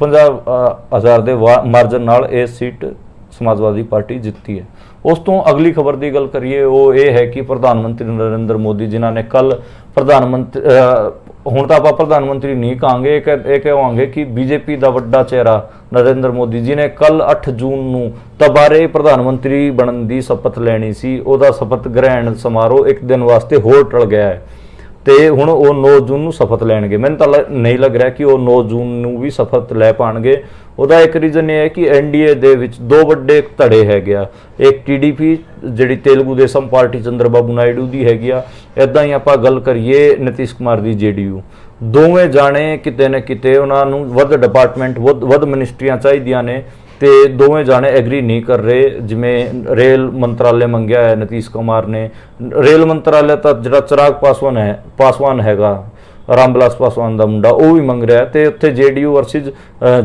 50000 ਦੇ ਮਾਰਜਨ ਨਾਲ ਇਹ ਸੀਟ ਸਮਾਜਵਾਦੀ ਪਾਰਟੀ ਜਿੱਤੀ ਹੈ। ਉਸ ਤੋਂ ਅਗਲੀ ਖਬਰ ਦੀ ਗੱਲ ਕਰੀਏ, ਉਹ ਇਹ ਹੈ ਕਿ ਪ੍ਰਧਾਨ ਮੰਤਰੀ ਨਰਿੰਦਰ ਮੋਦੀ ਜਿਨ੍ਹਾਂ ਨੇ ਕੱਲ ਪ੍ਰਧਾਨ ਮੰਤਰੀ ਹੁਣ ਤਾਂ ਆਪਾਂ ਪ੍ਰਧਾਨ ਮੰਤਰੀ ਨਹੀਂ ਕਹਾਂਗੇ, ਇਹ ਕਹਿ- ਇਹ ਕਹਾਂਗੇ ਕਿ ਬੀਜੇਪੀ ਦਾ ਵੱਡਾ ਚਿਹਰਾ ਨਰਿੰਦਰ ਮੋਦੀ ਜੀ ਨੇ ਕੱਲ 8 ਜੂਨ ਨੂੰ ਤਬਾਰੇ ਪ੍ਰਧਾਨ ਮੰਤਰੀ ਬਣਨ ਦੀ ਸ਼ਪਥ ਲੈਣੀ ਸੀ। ਉਹਦਾ ਸ਼ਪਥ ਗ੍ਰਹਿਣ ਸਮਾਰੋਹ ਇੱਕ ਦਿਨ ਵਾਸਤੇ ਹੋਰ ਟਲ ਗਿਆ ਹੈ। ਤੇ ਹੁਣ ਉਹ 9 ਜੂਨ ਨੂੰ ਸ਼ਪਥ ਲੈਣਗੇ। ਮੈਨੂੰ ਤਾਂ ਲ- ਨਹੀਂ ਲੱਗ ਰਿਹਾ ਕਿ ਉਹ 9 ਜੂਨ ਨੂੰ ਵੀ ਸ਼ਪਥ ਲੈ ਪਾਣਗੇ। ਉਹਦਾ ਇੱਕ ਰੀਜ਼ਨ ਇਹ ਹੈ ਕਿ ਐਨਡੀਏ ਦੇ ਵਿੱਚ ਦੋ ਵੱਡੇ ਧੜੇ ਹੈਗੇ ਆ। ਇੱਕ ਟੀਡੀਪੀ ਜਿਹੜੀ ਤੇਲਗੂ ਦੇਸਮ ਪਾਰਟੀ ਚੰਦਰਬਾਬੂ ਨਾਇਡੂ ਦੀ ਹੈਗੀ ਆ। ਇਦਾਂ ਹੀ ਆਪਾਂ ਗੱਲ ਕਰੀਏ ਨਤੀਸ਼ ਕੁਮਾਰ ਦੀ ਜੇਡੀਯੂ ਦੋਵੇਂ ਜਾਣੇ ਕਿਤੇ ਨਾ ਕਿਤੇ ਉਹਨਾਂ ਨੂੰ ਵੱਧ ਡਿਪਾਰਟਮੈਂਟ ਵੱਧ ਵੱਧ ਮਿਨਿਸਟਰੀਆਂ ਚਾਹੀਦੀਆਂ ਨੇ। ਤੇ ਦੋਵੇਂ ਜਾਣੇ ਐਗਰੀ ਨਹੀਂ ਕਰ ਰਹੇ, ਜਿਵੇਂ ਰੇਲ ਮੰਤਰਾਲੇ ਮੰਗਿਆ ਹੈ ਨਤੀਸ਼ ਕੁਮਾਰ ਨੇ। ਰੇਲ ਮੰਤਰਾਲੇ ਤਾਂ ਜਿਹੜਾ ਚਿਰਾਗ ਪਾਸਵਾਨ ਹੈ, ਪਾਸਵਾਨ ਹੈਗਾ, ਰਾਮਬਿਲਾਸ ਪਾਸਵਾਨ ਦਾ ਮੁੰਡਾ, ਉਹ ਵੀ ਮੰਗ ਰਿਹਾ ਹੈ ਤੇ ਉੱਥੇ ਜੇਡੀਯੂ ਵਰਸਸ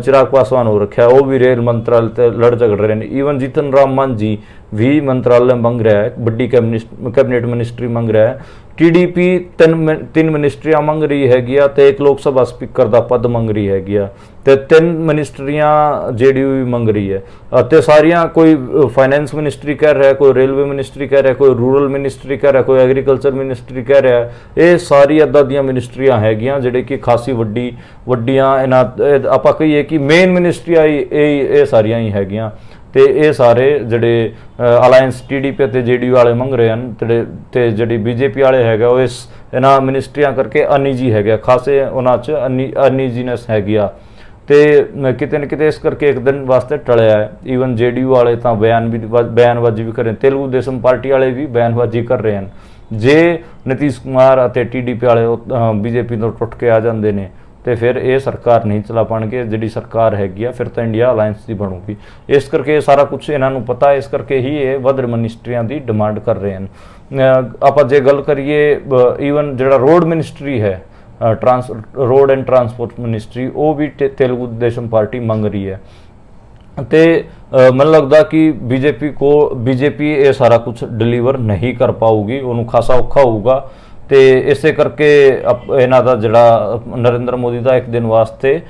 ਚਿਰਾਗ ਪਾਸਵਾਨ ਹੋ ਰੱਖਿਆ, ਉਹ ਵੀ ਰੇਲ ਮੰਤਰਾਲੇ ਤੇ ਲੜ ਝਗੜ ਰਹੇ ਨੇ। ਈਵਨ ਜੀਤਨ ਰਾਮ ਮਾਨ ਜੀ ਵੀ ਮੰਤਰਾਲੇ ਮੰਗ ਰਿਹਾ ਹੈ, ਵੱਡੀ ਕੈਬਨਿਟ ਕੈਬਨਿਟ ਮਿਨਿਸਟਰੀ ਮੰਗ ਰਿਹਾ ਹੈ ਟੀਡੀਪੀ ਤਿੰਨ ਮਿ- ਤਿੰਨ ਮਿਨਿਸਟਰੀਆਂ ਮੰਗ ਰਹੀ ਹੈਗੀ ਆ ਤੇ ਇੱਕ ਲੋਕ ਸਭਾ ਸਪੀਕਰ ਦਾ ਪਦ ਮੰਗ ਰਹੀ ਹੈਗੀ ਆ ਤੇ ਤਿੰਨ ਮਿਨਿਸਟਰੀਆਂ ਜੇਡੀਯੂ ਵੀ ਮੰਗ ਰਹੀ ਹੈ। ਅਤੇ ਸਾਰੀਆਂ ਕੋਈ ਫਾਈਨੈਂਸ ਮਿਨਿਸਟਰੀ ਕਹਿ ਰਿਹਾ, ਕੋਈ ਰੇਲਵੇ ਮਿਨਿਸਟਰੀ ਕਹਿ ਰਿਹਾ, ਕੋਈ ਰੂਰਲ ਮਿਨਿਸਟਰੀ ਕਹਿ ਰਿਹਾ, ਕੋਈ ਐਗਰੀਕਲਚਰ ਮਿਨਿਸਟਰੀ ਕਹਿ ਰਿਹਾ, ਇਹ ਸਾਰੀ ਅੱਦਾਂ ਦੀਆਂ ਮਿਨਿਸਟਰੀਆਂ ਹੈਗੀਆਂ ਜਿਹੜੇ ਕਿ ਖਾਸੀ ਵੱਡੀ, ਵੱਡੀਆਂ ਇਹਨਾਂ ਆਪਾਂ ਕਹੀਏ ਕਿ ਮੇਨ ਮਿਨਿਸਟਰੀਆਂ ਹੀ ਇਹ ਇਹ ਸਾਰੀਆਂ ਹੀ ਹੈਗੀਆਂ। ਤੇ ਇਹ ਸਾਰੇ ਜਿਹੜੇ ਅਲਾਈਅੰਸ ਟੀਡੀਪੀ ਅਤੇ ਜੇਡੀਯੂ ਵਾਲੇ ਮੰਗ ਰਹੇ ਹਨ ਜਿਹੜੇ ਤੇ ਜਿਹੜੀ ਬੀਜੇਪੀ ਵਾਲੇ ਹੈਗਾ ਉਹ ਇਸ ਇਹਨਾਂ ਮਿਨਿਸਟਰੀਆਂ ਕਰਕੇ ਅਨਈਜੀ ਹੈਗਾ ਖਾਸੇ ਉਹਨਾਂ 'ਚ ਅਨਈਜੀਨੈਸ ਹੈਗੀ ਆ। ਤੇ ਕਿਤੇ ਨਾ ਕਿਤੇ ਇਸ ਕਰਕੇ ਇੱਕ ਦਿਨ ਵਾਸਤੇ ਟਲਿਆ ਹੈ। ਈਵਨ ਜੇਡੀਯੂ ਵਾਲੇ ਤਾਂ ਬਿਆਨ ਵੀ ਬਿਆਨਬਾਜ਼ੀ ਵੀ ਕਰ ਰਹੇ ਤੇਲਗੂ ਦੇਸਮ ਪਾਰਟੀ ਵਾਲੇ ਵੀ ਬਿਆਨਬਾਜ਼ੀ ਕਰ ਰਹੇ ਹਨ। ਜੇ ਨਤੀਸ਼ ਕੁਮਾਰ ਅਤੇ ਟੀਡੀਪੀ ਵਾਲੇ ਬੀਜੇਪੀ ਤੋਂ ਟੁੱਟ ਕੇ ਆ ਜਾਂਦੇ ਨੇ ਤੇ ਫਿਰ ਇਹ ਸਰਕਾਰ ਨਹੀਂ ਚਲਾ ਪਾਣਗੇ, ਜਿਹੜੀ ਸਰਕਾਰ ਹੈਗੀ ਆ, ਫਿਰ ਤਾਂ ਇੰਡੀਆ ਅਲਾਈਅੰਸ ਦੀ ਬਣੂਗੀ। ਇਸ ਕਰਕੇ ਇਹ ਸਾਰਾ ਕੁਝ ਇਹਨਾਂ ਨੂੰ ਪਤਾ, ਇਸ ਕਰਕੇ ਹੀ ਇਹ ਵੱਧ ਮਿਨਿਸਟਰੀਆਂ ਦੀ ਡਿਮਾਂਡ ਕਰ ਰਹੇ ਹਨ। ਆਪਾਂ ਜੇ ਗੱਲ ਕਰੀਏ ਈਵਨ ਜਿਹੜਾ ਰੋਡ ਮਿਨਿਸਟਰੀ ਹੈ trans road and transport ministry ਉਹ ਵੀ ਤੇਲਗੂ ਦੇਸ਼ਮ ਪਾਰਟੀ ਮੰਗ ਰਹੀ ਹੈ। ਤੇ ਮੈਨੂੰ ਲੱਗਦਾ ਕਿ ਬੀਜੇਪੀ ਕੋ, ਬੀਜੇਪੀ ਇਹ ਸਾਰਾ ਕੁਝ ਡਿਲੀਵਰ ਨਹੀਂ ਕਰ ਪਾਊਗੀ, ਉਹਨੂੰ ਖਾਸਾ ਔਖਾ ਹੋਊਗਾ। ਤੇ ਇਸੇ ਕਰਕੇ ਅਪ- ਇਹਨਾਂ ਦਾ ਜਿਹੜਾ, ਨਰਿੰਦਰ ਮੋਦੀ ਦਾ ਇੱਕ ਦਿਨ ਵਾਸਤੇ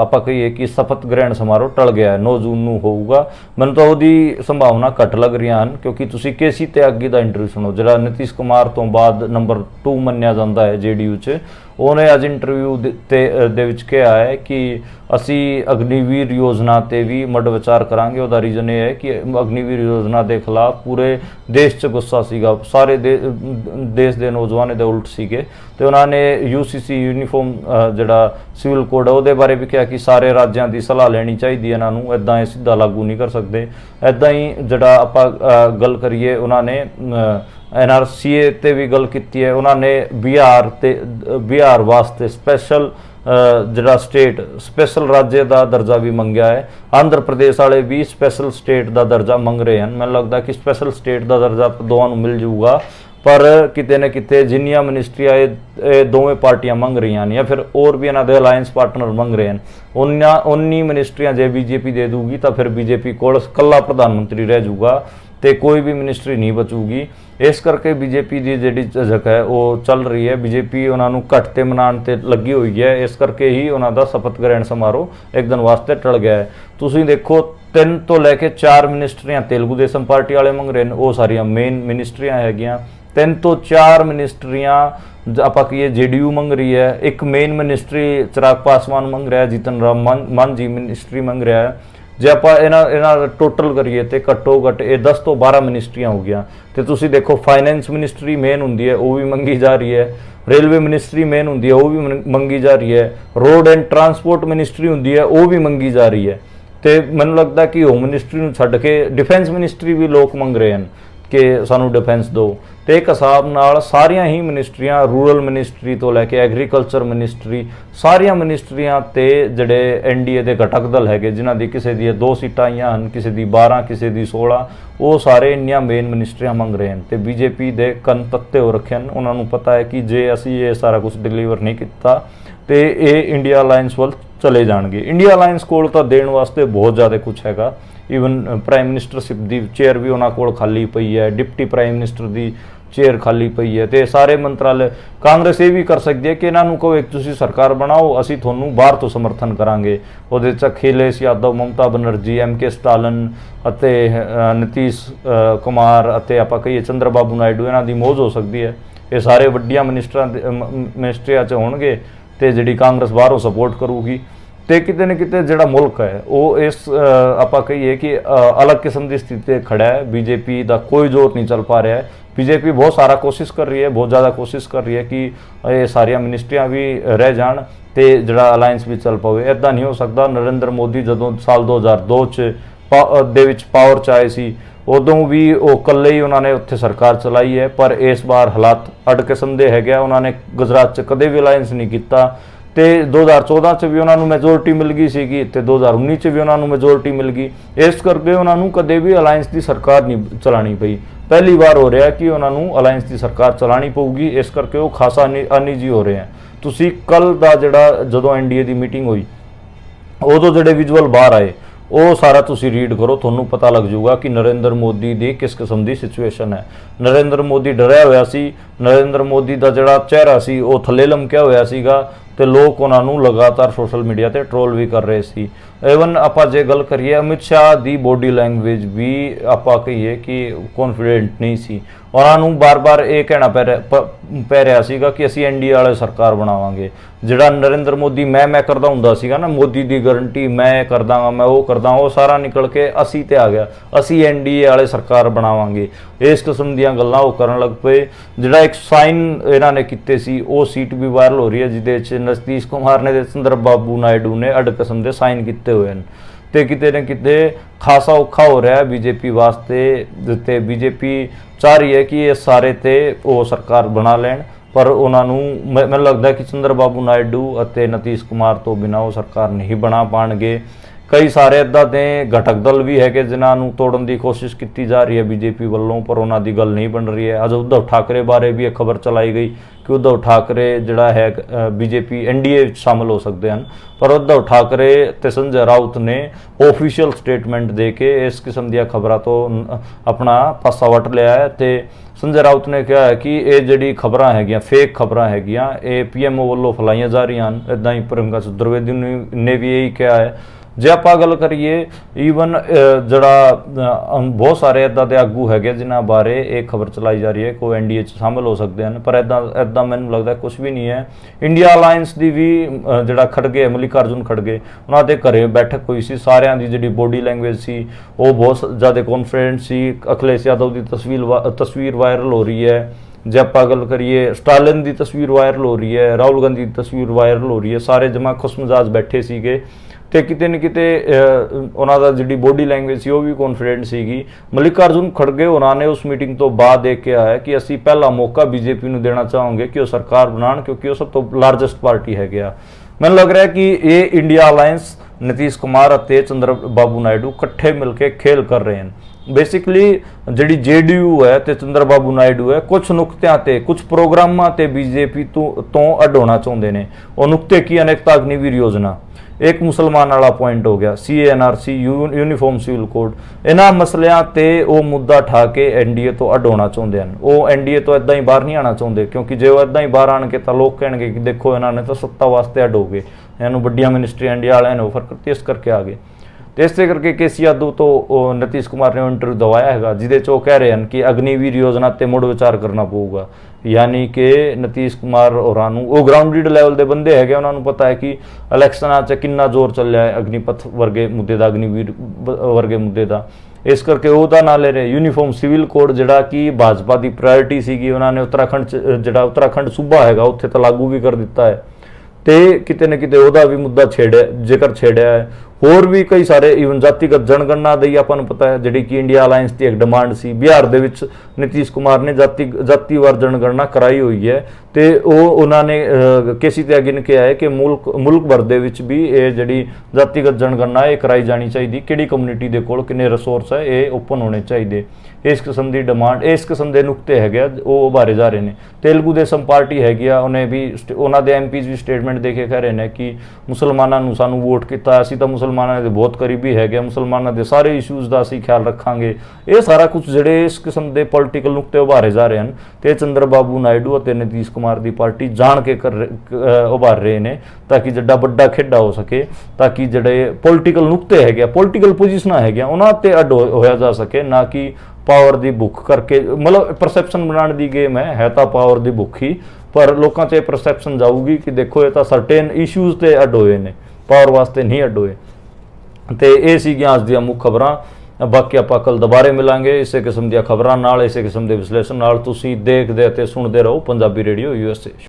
ਆਪਾਂ ਕਹੀਏ ਕਿ ਸ਼ਪਥ ਗ੍ਰਹਿਣ ਸਮਾਰੋਹ ਟਲ ਗਿਆ ਹੈ। 9 ਜੂਨ ਨੂੰ ਹੋਊਗਾ। ਮੈਨੂੰ ਤਾਂ ਉਹਦੀ ਸੰਭਾਵਨਾ ਘੱਟ ਲੱਗ ਰਹੀਆਂ ਹਨ, ਕਿਉਂਕਿ ਤੁਸੀਂ ਕੇਸੀ ਤਿਆਗੀ ਦਾ ਇੰਟਰਵਿਊ ਸੁਣੋ। ਜਿਹੜਾ ਨਿਤੀਸ਼ ਕੁਮਾਰ ਤੋਂ ਬਾਅਦ ਨੰਬਰ 2 ਮੰਨਿਆ ਜਾਂਦਾ ਹੈ, ਜੇਡੀਯੂ 'ਚ। ਉਹਨੇ ਅੱਜ ਇੰਟਰਵਿਊ ਦੇ- ਤੇ ਦੇ ਵਿੱਚ ਕਿਹਾ ਹੈ ਕਿ ਅਸੀਂ ਅਗਨੀਵੀਰ ਯੋਜਨਾ ਤੇ ਵੀ ਮੱਡ ਵਿਚਾਰ ਕਰਾਂਗੇ। ਉਹਦਾ ਰੀਜ਼ਨ ਇਹ ਹੈ ਕਿ ਅਗਨੀਵੀਰ ਯੋਜਨਾ ਦੇ ਖਿਲਾਫ ਪੂਰੇ ਦੇਸ਼ 'ਚ ਗੁੱਸਾ ਸੀਗਾ। ਸਾਰੇ ਦੇ- ਦੇਸ਼ ਦੇ ਨੌਜਵਾਨ ਇਹਦੇ ਉਲਟ ਸੀਗੇ। ਤੇ ਉਹਨਾਂ ਨੇ ਯੂਸੀਸੀ ਯੂਨੀਫਾਰਮ ਅ, ਜਿਹੜਾ ਸਿਵਲ ਕੋਡ ਉਹਦੇ ਬਾਰੇ ਵੀ ਕਿਹਾ ਕਿ ਸਾਰੇ ਰਾਜਾਂ ਦੀ ਸਲਾਹ ਲੈਣੀ ਚਾਹੀਦੀ ਹੈ ਇਹਨਾਂ ਨੂੰ। ਇਦਾਂ ਇਹ ਸਿੱਧਾ ਲਾਗੂ ਨਹੀਂ ਕਰ ਸਕਦੇ। ਇਦਾਂ ਹੀ ਜਿਹੜਾ ਆਪਾਂ ਗੱਲ ਕਰੀਏ ਉਹਨਾਂ ਨੇ ਐਨਆਰਸੀਏ ਤੇ ਵੀ ਗੱਲ ਕੀਤੀ ਹੈ। ਉਹਨਾਂ ਨੇ ਬਿਹਾਰ ਤੇ ਬਿਹਾਰ ਵਾਸਤੇ ਸਪੈਸ਼ਲ ਜਿਹੜਾ ਸਟੇਟ ਸਪੈਸ਼ਲ ਰਾਜ ਦਾ ਦਰਜਾ ਵੀ ਮੰਗਿਆ ਹੈ। ਆਂਧਰ ਪ੍ਰਦੇਸ਼ ਵਾਲੇ ਵੀ ਸਪੈਸ਼ਲ ਸਟੇਟ ਦਾ ਦਰਜਾ ਮੰਗ ਰਹੇ ਹਨ। ਮੈਨੂੰ ਲੱਗਦਾ ਕਿ ਸਪੈਸ਼ਲ ਸਟੇਟ ਦਾ ਦਰਜਾ ਦੋਵਾਂ ਨੂੰ ਮਿਲ ਜਾਊਗਾ। ਪਰ ਕਿਤੇ ਨਾ ਕਿਤੇ ਜਿੰਨੀਆਂ ਮਿਨਿਸਟਰੀਆਂ ਇਹ ਇਹ ਦੋਵੇਂ ਪਾਰਟੀਆਂ ਮੰਗ ਰਹੀਆਂ ਨੇ ਜਾਂ ਫਿਰ ਹੋਰ ਵੀ ਇਹਨਾਂ ਦੇ ਅਲਾਈਅੰਸ ਪਾਰਟਨਰ ਮੰਗ ਰਹੇ ਹਨ। ਉਹਨਾਂ ਉਨੀ ਮਿਨਿਸਟਰੀਆਂ ਜੇ ਬੀਜੇਪੀ ਦੇ ਦੂਗੀ ਤਾਂ ਫਿਰ ਬੀਜੇਪੀ ਕੋਲ ਇਕੱਲਾ ਪ੍ਰਧਾਨ ਮੰਤਰੀ ਰਹਿ ਜਾਊਗਾ। ਤੇ ਕੋਈ ਵੀ ਮਿਨਿਸਟਰੀ ਨਹੀਂ ਬਚੂਗੀ। ਇਸ ਕਰਕੇ ਬੀਜੇਪੀ ਦੀ ਜਿਹੜੀ ਝਜਕ ਹੈ, ਉਹ ਚੱਲ ਰਹੀ ਹੈ। ਬੀਜੇਪੀ ਉਹਨਾਂ ਨੂੰ ਘੱਟ ਤੇ ਮਨਾਉਣ ਤੇ ਲੱਗੀ ਹੋਈ ਹੈ। ਇਸ ਕਰਕੇ ਹੀ ਉਹਨਾਂ ਦਾ ਸ਼ਪਥ ਗ੍ਰਹਿਣ ਸਮਾਰੋਹ ਇੱਕ ਦਿਨ ਵਾਸਤੇ ਟਲ ਗਿਆ ਹੈ। ਤੁਸੀਂ ਦੇਖੋ, ਤਿੰਨ ਤੋਂ ਲੈ ਕੇ ਚਾਰ ਮਿਨਿਸਟਰੀਆਂ ਤੇਲਗੂ ਦੇਸਮ ਪਾਰਟੀ ਵਾਲੇ ਮੰਗ ਰਹੇ ਨੇ, ਉਹ ਸਾਰੀਆਂ ਮੇਨ ਮਿਨਿਸਟਰੀਆਂ ਹੈਗੀਆਂ। ਤਿੰਨ ਤੋਂ ਚਾਰ ਮਿਨਿਸਟਰੀਆਂ ਜ- ਆਪਾਂ ਕਹੀਏ ਜੇਡੀਯੂ ਮੰਗ ਰਹੀ ਹੈ। ਇੱਕ ਮੇਨ ਮਿਨਿਸਟਰੀ ਚਿਰਾਗ ਪਾਸਵਾਨ ਮੰਗ ਰਿਹਾ ਹੈ। ਜਿਤਨ ਰਾਮ ਮਾਨ ਮਾਨ ਜੀ ਮਿਨਿਸਟਰੀ ਮੰਗ ਰਿਹਾ ਹੈ। ਜੇ ਆਪਾਂ ਇਹਨਾਂ ਇਹਨਾਂ ਟੋਟਲ ਕਰੀਏ ਤੇ ਘੱਟੋ ਘੱਟ ਇਹ 10 ਤੋਂ 12 ਮਿਨਿਸਟਰੀਆਂ ਹੋ ਗਈਆਂ। ਤੇ ਤੁਸੀਂ ਦੇਖੋ ਫਾਈਨੈਂਸ ਮਿਨਿਸਟਰੀ ਮੇਨ ਹੁੰਦੀ ਹੈ, ਉਹ ਵੀ ਮੰਗੀ ਜਾ ਰਹੀ ਹੈ। ਰੇਲਵੇ ਮਿਨਿਸਟਰੀ ਮੇਨ ਹੁੰਦੀ ਹੈ, ਉਹ ਵੀ ਮਨ- ਮੰਗੀ ਜਾ ਰਹੀ ਹੈ। ਰੋਡ ਐਂਡ ਟਰਾਂਸਪੋਰਟ ਮਿਨਿਸਟਰੀ ਹੁੰਦੀ ਹੈ, ਉਹ ਵੀ ਮੰਗੀ ਜਾ ਰਹੀ ਹੈ। ਤੇ ਮੈਨੂੰ ਲੱਗਦਾ ਕਿ ਹੋਮ ਮਿਨਿਸਟਰੀ ਨੂੰ ਛੱਡ ਕੇ ਡਿਫੈਂਸ ਮਿਨਿਸਟਰੀ ਵੀ ਲੋਕ ਮੰਗ ਰਹੇ ਹਨ। ਕਿ ਸਾਨੂੰ ਡਿਫੈਂਸ ਦਿਓ। ਤੇ ਇੱਕ ਹਿਸਾਬ ਨਾਲ ਸਾਰੀਆਂ ਹੀ ਮਿਨਿਸਟਰੀਆਂ ਰੂਰਲ ਮਿਨਿਸਟਰੀ ਤੋਂ ਲੈ ਕੇ ਐਗਰੀਕਲਚਰ ਮਿਨਿਸਟਰੀ ਸਾਰੀਆਂ ਮਿਨਿਸਟਰੀਆਂ ਤੇ ਜਿਹੜੇ ਐਨਡੀਏ ਦੇ ਘਟਕ ਦਲ ਹੈਗੇ, ਜਿਨ੍ਹਾਂ ਦੀ ਕਿਸੇ ਦੀ ਦੋ ਸੀਟਾਂ ਆਈਆਂ ਹਨ, ਕਿਸੇ ਦੀ 12 ਕਿਸੇ ਦੀ 16 ਉਹ ਸਾਰੇ ਇੰਨੀਆਂ ਮੇਨ ਮਿਨਿਸਟਰੀਆਂ ਮੰਗ ਰਹੇ ਹਨ। ਤੇ ਬੀਜੇਪੀ ਦੇ ਕੰਨ ਤੱਤੇ ਹੋ ਰੱਖੇ ਹਨ। ਉਹਨਾਂ ਨੂੰ ਪਤਾ ਹੈ ਕਿ ਜੇ ਅਸੀਂ ਇਹ ਸਾਰਾ ਕੁਝ ਡਿਲੀਵਰ ਨਹੀਂ ਕੀਤਾ, ਤੇ ਇਹ ਇੰਡੀਆ ਅਲਾਈਅੰਸ ਵੱਲ ਚਲੇ ਜਾਣਗੇ। ਇੰਡੀਆ ਅਲਾਈਅੰਸ ਕੋਲ ਤਾਂ ਦੇਣ ਵਾਸਤੇ ਬਹੁਤ ਜ਼ਿਆਦਾ ਕੁਝ ਹੈਗਾ। ਈਵਨ ਪ੍ਰਾਈਮ ਮਿਨਿਸਟਰਸ਼ਿਪ ਦੀ ਚੇਅਰ ਵੀ ਉਹਨਾਂ ਕੋਲ ਖਾਲੀ ਪਈ ਹੈ ਡਿਪਟੀ ਪ੍ਰਾਈਮ ਮਿਨਿਸਟਰ ਦੀ ਚੇਅਰ ਖਾਲੀ ਪਈ ਹੈ ਤੇ ਸਾਰੇ ਮੰਤਰਾਲੇ, ਕਾਂਗਰਸ ਇਹ ਵੀ ਕਰ ਸਕਦੀ ਹੈ ਕਿ ਇਹਨਾਂ ਨੂੰ ਕਹੋ, ਇੱਕ ਤੁਸੀਂ ਸਰਕਾਰ ਬਣਾਓ, ਅਸੀਂ ਤੁਹਾਨੂੰ ਬਾਹਰ ਤੋਂ ਸਮਰਥਨ ਕਰਾਂਗੇ। ਉਹਦੇ ਚ ਅਖਿਲੇਸ਼ ਯਾਦਵ ਮਮਤਾ ਬਨਰਜੀ ਐਮ ਕੇ ਸਟਾਲਨ ਅਤੇ ਨਤੀਸ਼ ਕੁਮਾਰ ਅਤੇ ਆਪਾਂ ਕਹੀਏ ਚੰਦਰਬਾਬੂ ਨਾਇਡੂ, ਇਹਨਾਂ ਦੀ ਮੌਜ ਹੋ ਸਕਦੀ ਹੈ। ਇਹ ਸਾਰੇ ਵੱਡੀਆਂ ਮਿਨਿਸਟਰਾਂ ਦੇ- ਮ- ਮਿਨਿਸਟਰੀਆਂ ਚ ਹੋਣਗੇ ਤੇ ਜਿਹੜੀ ਕਾਂਗਰਸ ਬਾਹਰੋਂ ਸਪੋਰਟ ਕਰੂਗੀ। ਤੇ ਕਿਤੇ ਨਾ ਕਿਤੇ ਜਿਹੜਾ ਮੁਲਕ ਹੈ, ਉਹ ਇਸ ਆਪਾਂ ਕਹੀਏ ਕਿ ਅਲੱਗ ਕਿਸਮ ਦੀ ਸਥਿਤੀ ਤੇ ਖੜਾ ਹੈ। ਬੀਜੇਪੀ ਦਾ ਕੋਈ ਜ਼ੋਰ ਨਹੀਂ ਚੱਲ ਪਾ ਰਿਹਾ ਹੈ। ਬੀਜੇਪੀ ਬਹੁਤ ਸਾਰਾ ਕੋਸ਼ਿਸ਼ ਕਰ ਰਹੀ ਹੈ, ਬਹੁਤ ਜ਼ਿਆਦਾ ਕੋਸ਼ਿਸ਼ ਕਰ ਰਹੀ ਹੈ ਕਿ ਇਹ ਸਾਰੀਆਂ ਮਿਨਿਸਟਰੀਆਂ ਵੀ ਰਹਿ ਜਾਣ ਤੇ ਜਿਹੜਾ ਅਲਾਈਅੰਸ ਵੀ ਚੱਲ ਪਵੇ। ਇਦਾਂ ਨਹੀਂ ਹੋ ਸਕਦਾ। ਨਰਿੰਦਰ ਮੋਦੀ ਜਦੋਂ ਸਾਲ 2002 ਚ ਪਾ- ਦੇ ਵਿੱਚ ਪਾਵਰ ਚ ਆਏ ਸੀ, ਉਦੋਂ ਵੀ ਉਹ ਇਕੱਲੇ ਹੀ ਉਹਨਾਂ ਨੇ ਉੱਥੇ ਸਰਕਾਰ ਚਲਾਈ ਹੈ। ਪਰ ਇਸ ਵਾਰ ਹਾਲਾਤ ਅੱਡ ਕਿਸਮ ਦੇ ਹੈਗੇ ਆ। ਉਹਨਾਂ ਨੇ ਗੁਜਰਾਤ ਚ ਕਦੇ ਵੀ ਅਲਾਈਅੰਸ ਨਹੀਂ ਕੀਤਾ। ਤੇ 2014 ਚ ਵੀ ਉਹਨਾਂ ਨੂੰ ਮੈਜੋਰਿਟੀ ਮਿਲ ਗਈ ਸੀਗੀ ਤੇ 2019 ਚ ਵੀ ਉਹਨਾਂ ਨੂੰ ਮੈਜੋਰਿਟੀ ਮਿਲ ਗਈ। ਇਸ ਕਰਕੇ ਉਹਨਾਂ ਨੂੰ ਕਦੇ ਵੀ ਅਲਾਈਅੰਸ ਦੀ ਸਰਕਾਰ ਨਹੀਂ ਚਲਾਣੀ ਪਈ। ਪਹਿਲੀ ਵਾਰ ਹੋ ਰਿਹਾ ਕਿ ਉਹਨਾਂ ਨੂੰ ਅਲਾਈਅੰਸ ਦੀ ਸਰਕਾਰ ਚਲਾਣੀ ਪਊਗੀ, ਇਸ ਕਰਕੇ ਉਹ ਖਾਸਾ ਅਨੀ- ਅਨਈਜੀ ਹੋ ਰਹੇ ਆ। ਤੁਸੀਂ ਕੱਲ ਦਾ ਜਿਹੜਾ ਜਦੋਂ ਐਨਡੀਏ ਦੀ ਮੀਟਿੰਗ ਹੋਈ, ਉਦੋਂ ਜਿਹੜੇ ਵਿਜ਼ੂਅਲ ਬਾਹਰ ਆਏ, ਉਹ ਸਾਰਾ ਤੁਸੀਂ ਰੀਡ ਕਰੋ, ਤੁਹਾਨੂੰ ਪਤਾ ਲੱਗ ਜਾਊਗਾ ਕਿ ਨਰਿੰਦਰ ਮੋਦੀ ਦੀ ਕਿਸ ਕਿਸਮ ਦੀ ਸਿਚੁਏਸ਼ਨ ਹੈ। ਨਰਿੰਦਰ ਮੋਦੀ ਡਰਿਆ ਹੋਇਆ ਸੀ, ਨਰਿੰਦਰ ਮੋਦੀ ਦਾ ਜਿਹੜਾ ਚਿਹਰਾ ਸੀ, ਉਹ ਥੱਲੇ ਲਮਕਿਆ ਹੋਇਆ ਸੀਗਾ ਤੇ ਲੋਕ ਉਹਨਾਂ ਨੂੰ ਲਗਾਤਾਰ ਸੋਸ਼ਲ ਮੀਡੀਆ ਤੇ ਟ੍ਰੋਲ ਵੀ ਕਰ ਰਹੇ ਸੀ। ਇਵਨ ਆਪਾਂ ਜੇ ਗੱਲ ਕਰੀਏ, ਅਮਿਤ ਸ਼ਾਹ ਦੀ ਬੋਡੀ ਲੈਂਗੁਏਜ ਵੀ ਆਪਾਂ ਕਹੀਏ ਕਿ ਕੌਨਫੀਡੈਂਟ ਨਹੀਂ ਸੀ। ਉਹਨਾਂ ਨੂੰ ਬਾਰ-ਬਾਰ ਇਹ ਕਹਿਣਾ ਪੈ ਰਿਹਾ ਪੈ ਰਿਹਾ ਸੀਗਾ ਕਿ ਅਸੀਂ ਐਨਡੀਏ ਵਾਲੇ ਸਰਕਾਰ ਬਣਾਵਾਂਗੇ। ਜਿਹੜਾ ਨਰਿੰਦਰ ਮੋਦੀ, ਮੈਂ ਮੈਂ ਕਰਦਾ ਹੁੰਦਾ ਸੀਗਾ ਨਾ, ਮੋਦੀ ਦੀ ਗਾਰੰਟੀ ਮੈਂ ਕਰਦਾਗਾ ਮੈਂ ਉਹ ਕਰਦਾ ਉਹ ਸਾਰਾ ਨਿਕਲ ਕੇ ਅਸੀਂ ਤੇ ਆ ਗਿਆ। ਅਸੀਂ ਐਨਡੀਏ ਵਾਲੇ ਸਰਕਾਰ ਬਣਾਵਾਂਗੇ। ਇਸ ਕਿਸਮ ਦੀਆਂ ਗੱਲਾਂ ਉਹ ਕਰਨ ਲੱਗ ਪਏ। ਜਿਹੜਾ ਇੱਕ ਸਾਈਨ ਇਹਨਾਂ ਨੇ ਕੀਤੇ ਸੀ, ਉਹ ਸੀਟ ਵੀ ਵਾਇਰਲ ਹੋ ਰਹੀ ਹੈ, ਜਿਹਦੇ ਵਿੱਚ ਨਤੀਸ਼ ਕੁਮਾਰ ਨੇ ਤੇ ਸੁੰਦਰ ਬਾਬੂ ਨਾਇਡੂ ਨੇ ਅੱਡ ਕਿਸਮ ਦੇ ਸਾਈਨ ਕੀਤੇ ਹੋਏ ਹਨ। ਤੇ ਕਿਤੇ ਨਾ ਕਿਤੇ ਖਾਸਾ ਔਖਾ ਹੋ ਰਿਹਾ ਹੈ ਬੀਜੇਪੀ ਵਾਸਤੇ ਤੇ ਬੀਜੇਪੀ ਚਾਹ ਰਹੀ ਹੈ ਕਿ ਇਹ ਸਾਰੇ ਤੇ ਉਹ ਸਰਕਾਰ ਬਣਾ ਲੈਣ, ਪਰ ਉਹਨਾਂ ਨੂੰ ਮੈਂ- ਮੈਨੂੰ ਲੱਗਦਾ ਕਿ ਚੰਦਰ ਬਾਬੂ ਨਾਇਡੂ ਅਤੇ ਨਤੀਸ਼ ਕੁਮਾਰ ਤੋਂ ਬਿਨਾਂ ਉਹ ਸਰਕਾਰ ਨਹੀਂ ਬਣਾ ਪਾਣਗੇ। ਕਈ ਸਾਰੇ ਇਦਾਂ ਦੇ ਘਟਕ ਦਲ ਵੀ ਹੈਗੇ ਜਿਨ੍ਹਾਂ ਨੂੰ ਤੋੜਨ ਦੀ ਕੋਸ਼ਿਸ਼ ਕੀਤੀ ਜਾ ਰਹੀ ਹੈ ਬੀਜੇਪੀ ਵੱਲੋਂ, ਪਰ ਉਹਨਾਂ ਦੀ ਗੱਲ ਨਹੀਂ ਬਣ ਰਹੀ ਹੈ। ਅੱਜ ਉਧਵ ਠਾਕਰੇ ਬਾਰੇ ਵੀ ਇਹ ਖਬਰ ਚਲਾਈ ਗਈ ਕਿ ਉਧਵ ਠਾਕਰੇ ਜਿਹੜਾ ਹੈ ਬੀਜੇਪੀ ਐਨਡੀਏ ਵਿੱਚ ਸ਼ਾਮਲ ਹੋ ਸਕਦੇ ਹਨ। ਪਰ ਉਧਵ ਠਾਕਰੇ ਤੇ ਸੰਜੇ ਰਾਉਤ ਨੇ ਆਫੀਸ਼ੀਅਲ ਸਟੇਟਮੈਂਟ ਦੇ ਕੇ ਇਸ ਕਿਸਮ ਦੀਆਂ ਖਬਰਾਂ ਤੋਂ ਆਪਣਾ ਪਾਸਾ ਵਟ ਲਿਆ ਹੈ ਤੇ ਸੰਜੇ ਰਾਉਤ ਨੇ ਕਿਹਾ ਹੈ ਕਿ ਇਹ ਜਿਹੜੀ ਖਬਰਾਂ ਹੈਗੀਆਂ ਫੇਕ ਖਬਰਾਂ ਹੈਗੀਆਂ, ਇਹ ਪੀਐਮਓ ਵੱਲੋਂ ਫਲਾਈਆਂ ਜਾ ਰਹੀਆਂ ਹਨ। ਇਦਾਂ ਹੀ ਪ੍ਰਿੰਕਾ ਚਤੁਰਵੇਦੀ ਨੇ ਵੀ ਇਹੀ ਕਿਹਾ ਹੈ। ਜੇ ਆਪਾਂ ਗੱਲ ਕਰੀਏ ਈਵਨ ਜਿਹੜਾ ਬਹੁਤ ਸਾਰੇ ਇਦਾਂ ਦੇ ਆਗੂ ਹੈਗੇ ਜਿਨ੍ਹਾਂ ਬਾਰੇ ਇਹ ਖਬਰ ਚਲਾਈ ਜਾ ਰਹੀ ਹੈ, ਕੋਈ ਐਨਡੀਏ ਚ ਸ਼ਾਮਲ ਹੋ ਸਕਦੇ ਹਨ, ਪਰ ਇਦਾਂ ਇਦਾਂ ਮੈਨੂੰ ਲੱਗਦਾ ਕੁਝ ਵੀ ਨਹੀਂ ਹੈ। ਇੰਡੀਆ ਅਲਾਈਅੰਸ ਦੀ ਵੀ ਜਿਹੜਾ ਖੜਗੇ, ਮਲਿਕਾਰਜੁਨ ਖੜਗੇ, ਉਹਨਾਂ ਦੇ ਘਰੇ ਬੈਠਕ ਹੋਈ ਸੀ, ਸਾਰਿਆਂ ਦੀ ਜਿਹੜੀ ਬੋਡੀ ਲੈਂਗੁਏਜ ਸੀ, ਉਹ ਬਹੁਤ ਜ਼ਿਆਦਾ ਕੌਨਫੀਡੈਂਟ ਸੀ, ਅਖਿਲੇਸ਼ ਯਾਦਵ ਦੀ ਤਸਵੀਰ ਵਾ- ਤਸਵੀਰ ਵਾਇਰਲ ਹੋ ਰਹੀ ਹੈ। ਜੇ ਆਪਾਂ ਗੱਲ ਕਰੀਏ, ਸਟਾਲਿਨ ਦੀ ਤਸਵੀਰ ਵਾਇਰਲ ਹੋ ਰਹੀ ਹੈ, ਰਾਹੁਲ ਗਾਂਧੀ ਦੀ ਤਸਵੀਰ ਵਾਇਰਲ ਹੋ ਰਹੀ ਹੈ, ਸਾਰੇ ਜਮਾ ਖੁਸ਼ਮਜ਼ਾਜ ਬੈਠੇ ਸੀਗੇ ਤੇ ਕਿਤੇ ਨਾ ਕਿਤੇ ਉਹਨਾਂ ਦਾ ਜਿਹੜੀ ਬੋਡੀ ਲੈਂਗੁਏਜ ਸੀ, ਉਹ ਵੀ ਕੌਨਫੀਡੈਂਟ ਸੀਗੀ। ਮਲਿਕਾਰਜੁਨ ਖੜਗੇ ਉਹਨਾਂ ਨੇ ਉਸ ਮੀਟਿੰਗ ਤੋਂ ਬਾਅਦ ਇਹ ਕਿਹਾ ਹੈ ਕਿ ਅਸੀਂ ਪਹਿਲਾ ਮੌਕਾ ਬੀਜੇਪੀ ਨੂੰ ਦੇਣਾ ਚਾਹਾਂਗੇ ਕਿ ਉਹ ਸਰਕਾਰ ਬਣਾਉਣ, ਕਿਉਂਕਿ ਉਹ ਸਭ ਤੋਂ ਲਾਰਜੈਸਟ ਪਾਰਟੀ ਹੈਗੇ ਆ। ਮੈਨੂੰ ਲੱਗ ਰਿਹਾ ਕਿ ਇਹ ਇੰਡੀਆ ਅਲਾਈਅੰਸ ਨਤੀਸ਼ ਕੁਮਾਰ ਅਤੇ ਚੰਦਰ ਬਾਬੂ ਨਾਇਡੂ ਇਕੱਠੇ ਮਿਲ ਕੇ ਖੇਲ ਕਰ ਰਹੇ ਹਨ। ਬੇਸਿਕਲੀ ਜਿਹੜੀ ਜੇਡੀਯੂ ਹੈ ਤੇ ਚੰਦਰ ਬਾਬੂ ਨਾਇਡੂ ਹੈ ਕੁਝ ਨੁਕਤਿਆਂ ਤੇ ਕੁਝ ਪ੍ਰੋਗਰਾਮਾਂ ਤੇ ਬੀਜੇਪੀ ਤੋਂ ਤੋਂ ਅੱਡ ਹੋਣਾ ਚਾਹੁੰਦੇ ਨੇ। ਉਹ ਨੁਕਤੇ ਕੀ ਅਨੇਕਤਾ ਅਗਨੀਵੀਰ ਯੋਜਨਾ। ਇੱਕ ਮੁਸਲਮਾਨ ਵਾਲਾ ਪੁਆਇੰਟ ਹੋ ਗਿਆ ਸੀਐਨਆਰਸੀ ਯੂਨੀਫਾਰਮ ਸਿਵਲ ਕੋਡ ਇਹਨਾਂ ਮਸਲਿਆਂ ਤੇ ਉਹ ਮੁੱਦਾ ਠਾ ਕੇ ਐਨਡੀਏ ਤੋਂ ਅੱਡ ਹੋਣਾ ਚਾਹੁੰਦੇ ਹਨ। ਉਹ ਐਨਡੀਏ ਤੋਂ ਇਦਾਂ ਹੀ ਬਾਹਰ ਨਹੀਂ ਆਣਾ ਚਾਹੁੰਦੇ, ਕਿਉਂਕਿ ਜੇ ਉਹ ਇਦਾਂ ਹੀ ਬਾਹਰ ਆਣਗੇ ਤਾਂ ਲੋਕ ਕਹਿਣਗੇ ਕਿ ਦੇਖੋ, ਇਹਨਾਂ ਨੇ ਤਾਂ ਸੱਤਾ ਵਾਸਤੇ ਅੱਡ ਹੋ ਗਏ ਇਹਨੂੰ ਵੱਡੀਆਂ ਮਿਨਿਸਟਰੀ ਇੰਡੀਆ ਵਾਲਿਆਂ ਨੇ ਆਫਰ ਕਰਤੀ ਇਸ ਕਰਕੇ ਆ ਗਏ। ਤੇ ਇਸੇ ਕਰਕੇ ਕੇਸੀ ਯਾਦਵ ਤੋਂ ਉਹ ਨਤੀਸ਼ ਕੁਮਾਰ ਨੇ ਇੰਟਰਵਿਊ ਦਵਾਇਆ ਹੈਗਾ ਜਿਹਦੇ ਚ ਉਹ ਕਹਿ ਰਹੇ ਹਨ ਕਿ ਅਗਨੀਵੀਰ ਯੋਜਨਾ ਤੇ ਮੁੜ ਵਿਚਾਰ ਕਰਨਾ ਪਊਗਾ। ਯਾਨੀ ਕਿ ਨਤੀਸ਼ ਕੁਮਾਰ ਹੋਰਾਂ ਨੂੰ ਉਹ ਗਰਾਊਂਡਡ ਲੈਵਲ ਦੇ ਬੰਦੇ ਹੈਗੇ ਉਹਨਾਂ ਨੂੰ ਪਤਾ ਹੈ ਕਿ ਇਲੈਕਸ਼ਨਾਂ 'ਚ ਕਿੰਨਾ ਜ਼ੋਰ ਚੱਲਿਆ ਹੈ ਅਗਨੀਪਥ ਵਰਗੇ ਮੁੱਦੇ ਦਾ ਅਗਨੀਵੀਰ ਵਰਗੇ ਮੁੱਦੇ ਦਾ। ਇਸ ਕਰਕੇ ਉਹਦਾ ਨਾਂ ਲੈ ਰਹੇ। ਯੂਨੀਫਾਰਮ ਸਿਵਲ ਕੋਡ ਜਿਹੜਾ ਕਿ ਭਾਜਪਾ ਦੀ ਪ੍ਰਾਇੋਰਟੀ ਸੀਗੀ ਉਹਨਾਂ ਨੇ ਉੱਤਰਾਖੰਡ 'ਚ, ਜਿਹੜਾ ਉੱਤਰਾਖੰਡ ਸੂਬਾ ਹੈਗਾ ਉੱਥੇ ਤਾਂ ਲਾਗੂ ਵੀ ਕਰ ਦਿੱਤਾ ਹੈ। ਤੇ ਕਿਤੇ ਨਾ ਕਿਤੇ ਉਹਦਾ ਵੀ ਮੁੱਦਾ ਛੇੜਿਆ ਜੇਕਰ ਛੇੜਿਆ ਹੈ ਹੋਰ ਵੀ ਕਈ ਸਾਰੇ ਈਵਨ ਜਾਤੀਗਤ ਜਨਗਣਨਾ ਦਾ ਹੀ ਆਪਾਂ ਨੂੰ ਪਤਾ ਹੈ, ਜਿਹੜੀ ਕਿ ਇੰਡੀਆ ਅਲਾਈਅੰਸ ਦੀ ਇੱਕ ਡਿਮਾਂਡ ਸੀ। ਬਿਹਾਰ ਦੇ ਵਿੱਚ ਨਤੀਸ਼ ਕੁਮਾਰ ਨੇ ਜਾਤੀ ਜਾਤੀਵਾਰ ਜਨਗਣਨਾ ਕਰਾਈ ਹੋਈ ਹੈ। ਤੇ ਉਹ ਉਹਨਾਂ ਨੇ ਅਹ, ਕੇਸੀ ਤੇ ਅਗਿਨ ਕਿਹਾ ਹੈ ਕਿ ਮੁਲਕ ਮੁਲਕ ਭਰ ਦੇ ਵਿੱਚ ਵੀ ਇਹ ਜਿਹੜੀ ਜਾਤੀਗਤ ਜਨਗਣਨਾ ਇਹ ਕਰਾਈ ਜਾਣੀ ਚਾਹੀਦੀ। ਕਿਹੜੀ ਕਮਿਊਨਿਟੀ ਦੇ ਕੋਲ ਕਿੰਨੇ ਰਿਸੋਰਸ ਹੈ ਇਹ ਓਪਨ ਹੋਣੇ ਚਾਹੀਦੇ। ਇਸ ਕਿਸਮ ਦੀ ਡਿਮਾਂਡ ਇਸ ਕਿਸਮ ਦੇ ਨੁਕਤੇ ਹੈਗੇ ਆ, ਉਹ ਉਭਾਰੇ ਜਾ ਰਹੇ ਨੇ। ਤੇਲਗੂ ਦੇਸਮ ਪਾਰਟੀ ਹੈਗੀ ਆ ਉਹਨੇ ਵੀ ਸਟ- ਉਹਨਾਂ ਦੇ ਐਮਪੀਜ਼ ਵੀ ਸਟੇਟਮੈਂਟ ਦੇ ਕੇ ਕਹਿ ਰਹੇ ਨੇ ਕਿ ਮੁਸਲਮਾਨਾਂ ਨੂੰ ਸਾਨੂੰ ਵੋਟ ਕੀਤਾ ਅਸੀਂ ਤਾਂ ਮੁਸਲਮਾਨਾਂ ਦੇ ਬਹੁਤ ਕਰੀਬੀ ਹੈਗੇ ਆ, ਮੁਸਲਮਾਨਾਂ ਦੇ ਸਾਰੇ ਇਸ਼ੂਜ਼ ਦਾ ਅਸੀਂ ਖਿਆਲ ਰੱਖਾਂਗੇ। ਇਹ ਸਾਰਾ ਕੁਝ ਜਿਹੜੇ ਇਸ ਕਿਸਮ ਦੇ ਪੋਲਿਟੀਕਲ ਨੁਕਤੇ ਉਭਾਰੇ ਜਾ ਰਹੇ ਹਨ ਤੇ ਚੰਦਰ ਬਾਬੂ ਨਾਇਡੂ ਅਤੇ ਨਤੀਸ਼ ਕੁਮਾਰ ਦੀ ਪਾਰਟੀ ਜਾਣ ਕੇ ਕਰ ਉਭਾਰ ਰਹੇ ਨੇ ਤਾਂ ਕਿ ਜਿਹੜਾ ਵੱਡਾ ਖੇਡਾ ਹੋ ਸਕੇ, ਤਾਂ ਕਿ ਜਿਹੜੇ ਪੋਲਿਟੀਕਲ ਨੁਕਤੇ ਹੈਗੇ ਆ ਪੋਲਿਟੀਕਲ ਪੋਜੀਸ਼ਨਾਂ ਹੈਗੀਆਂ ਉਹਨਾਂ ਤੇ ਅੱਡ ਹੋ- ਹੋਇਆ ਜਾ ਸਕੇ, ਨਾ ਕਿ ਪਾਵਰ ਦੀ ਭੁੱਖ ਕਰਕੇ, ਮਤਲਬ ਪਰਸੈਪਸ਼ਨ ਬਣਾਉਣ ਦੀ ਗੇਮ ਹੈ ਹੈ ਤਾਂ ਪਾਵਰ ਦੀ ਭੁੱਖ ਹੀ, ਪਰ ਲੋਕਾਂ 'ਚ ਇਹ ਪਰਸੈਪਸ਼ਨ ਜਾਊਗੀ ਕਿ ਦੇਖੋ ਇਹ ਤਾਂ ਸਰਟੇਨ ਇਸ਼ੂਜ਼ ਤੇ ਅੱਡ ਹੋਏ ਨੇ ਪਾਵਰ ਵਾਸਤੇ ਨਹੀਂ ਅੱਡ ਹੋਏ। ਤੇ ਇਹ ਸੀਗੀਆਂ ਅੱਜ ਦੀਆਂ ਮੁੱਖ ਖਬਰਾਂ। ਬਾਕੀ ਆਪਾਂ ਕੱਲ ਦੁਬਾਰੇ ਮਿਲਾਂਗੇ ਇਸੇ ਕਿਸਮ ਦੀਆਂ ਖਬਰਾਂ ਨਾਲ, ਇਸੇ ਕਿਸਮ ਦੇ ਵਿਸ਼ਲੇਸ਼ਣ ਨਾਲ ਤੁਸੀਂ ਦੇਖਦੇ ਅਤੇ ਸੁਣਦੇ ਰਹੋ ਪੰਜਾਬੀ ਰੇਡੀਓ ਯੂਐਸਏ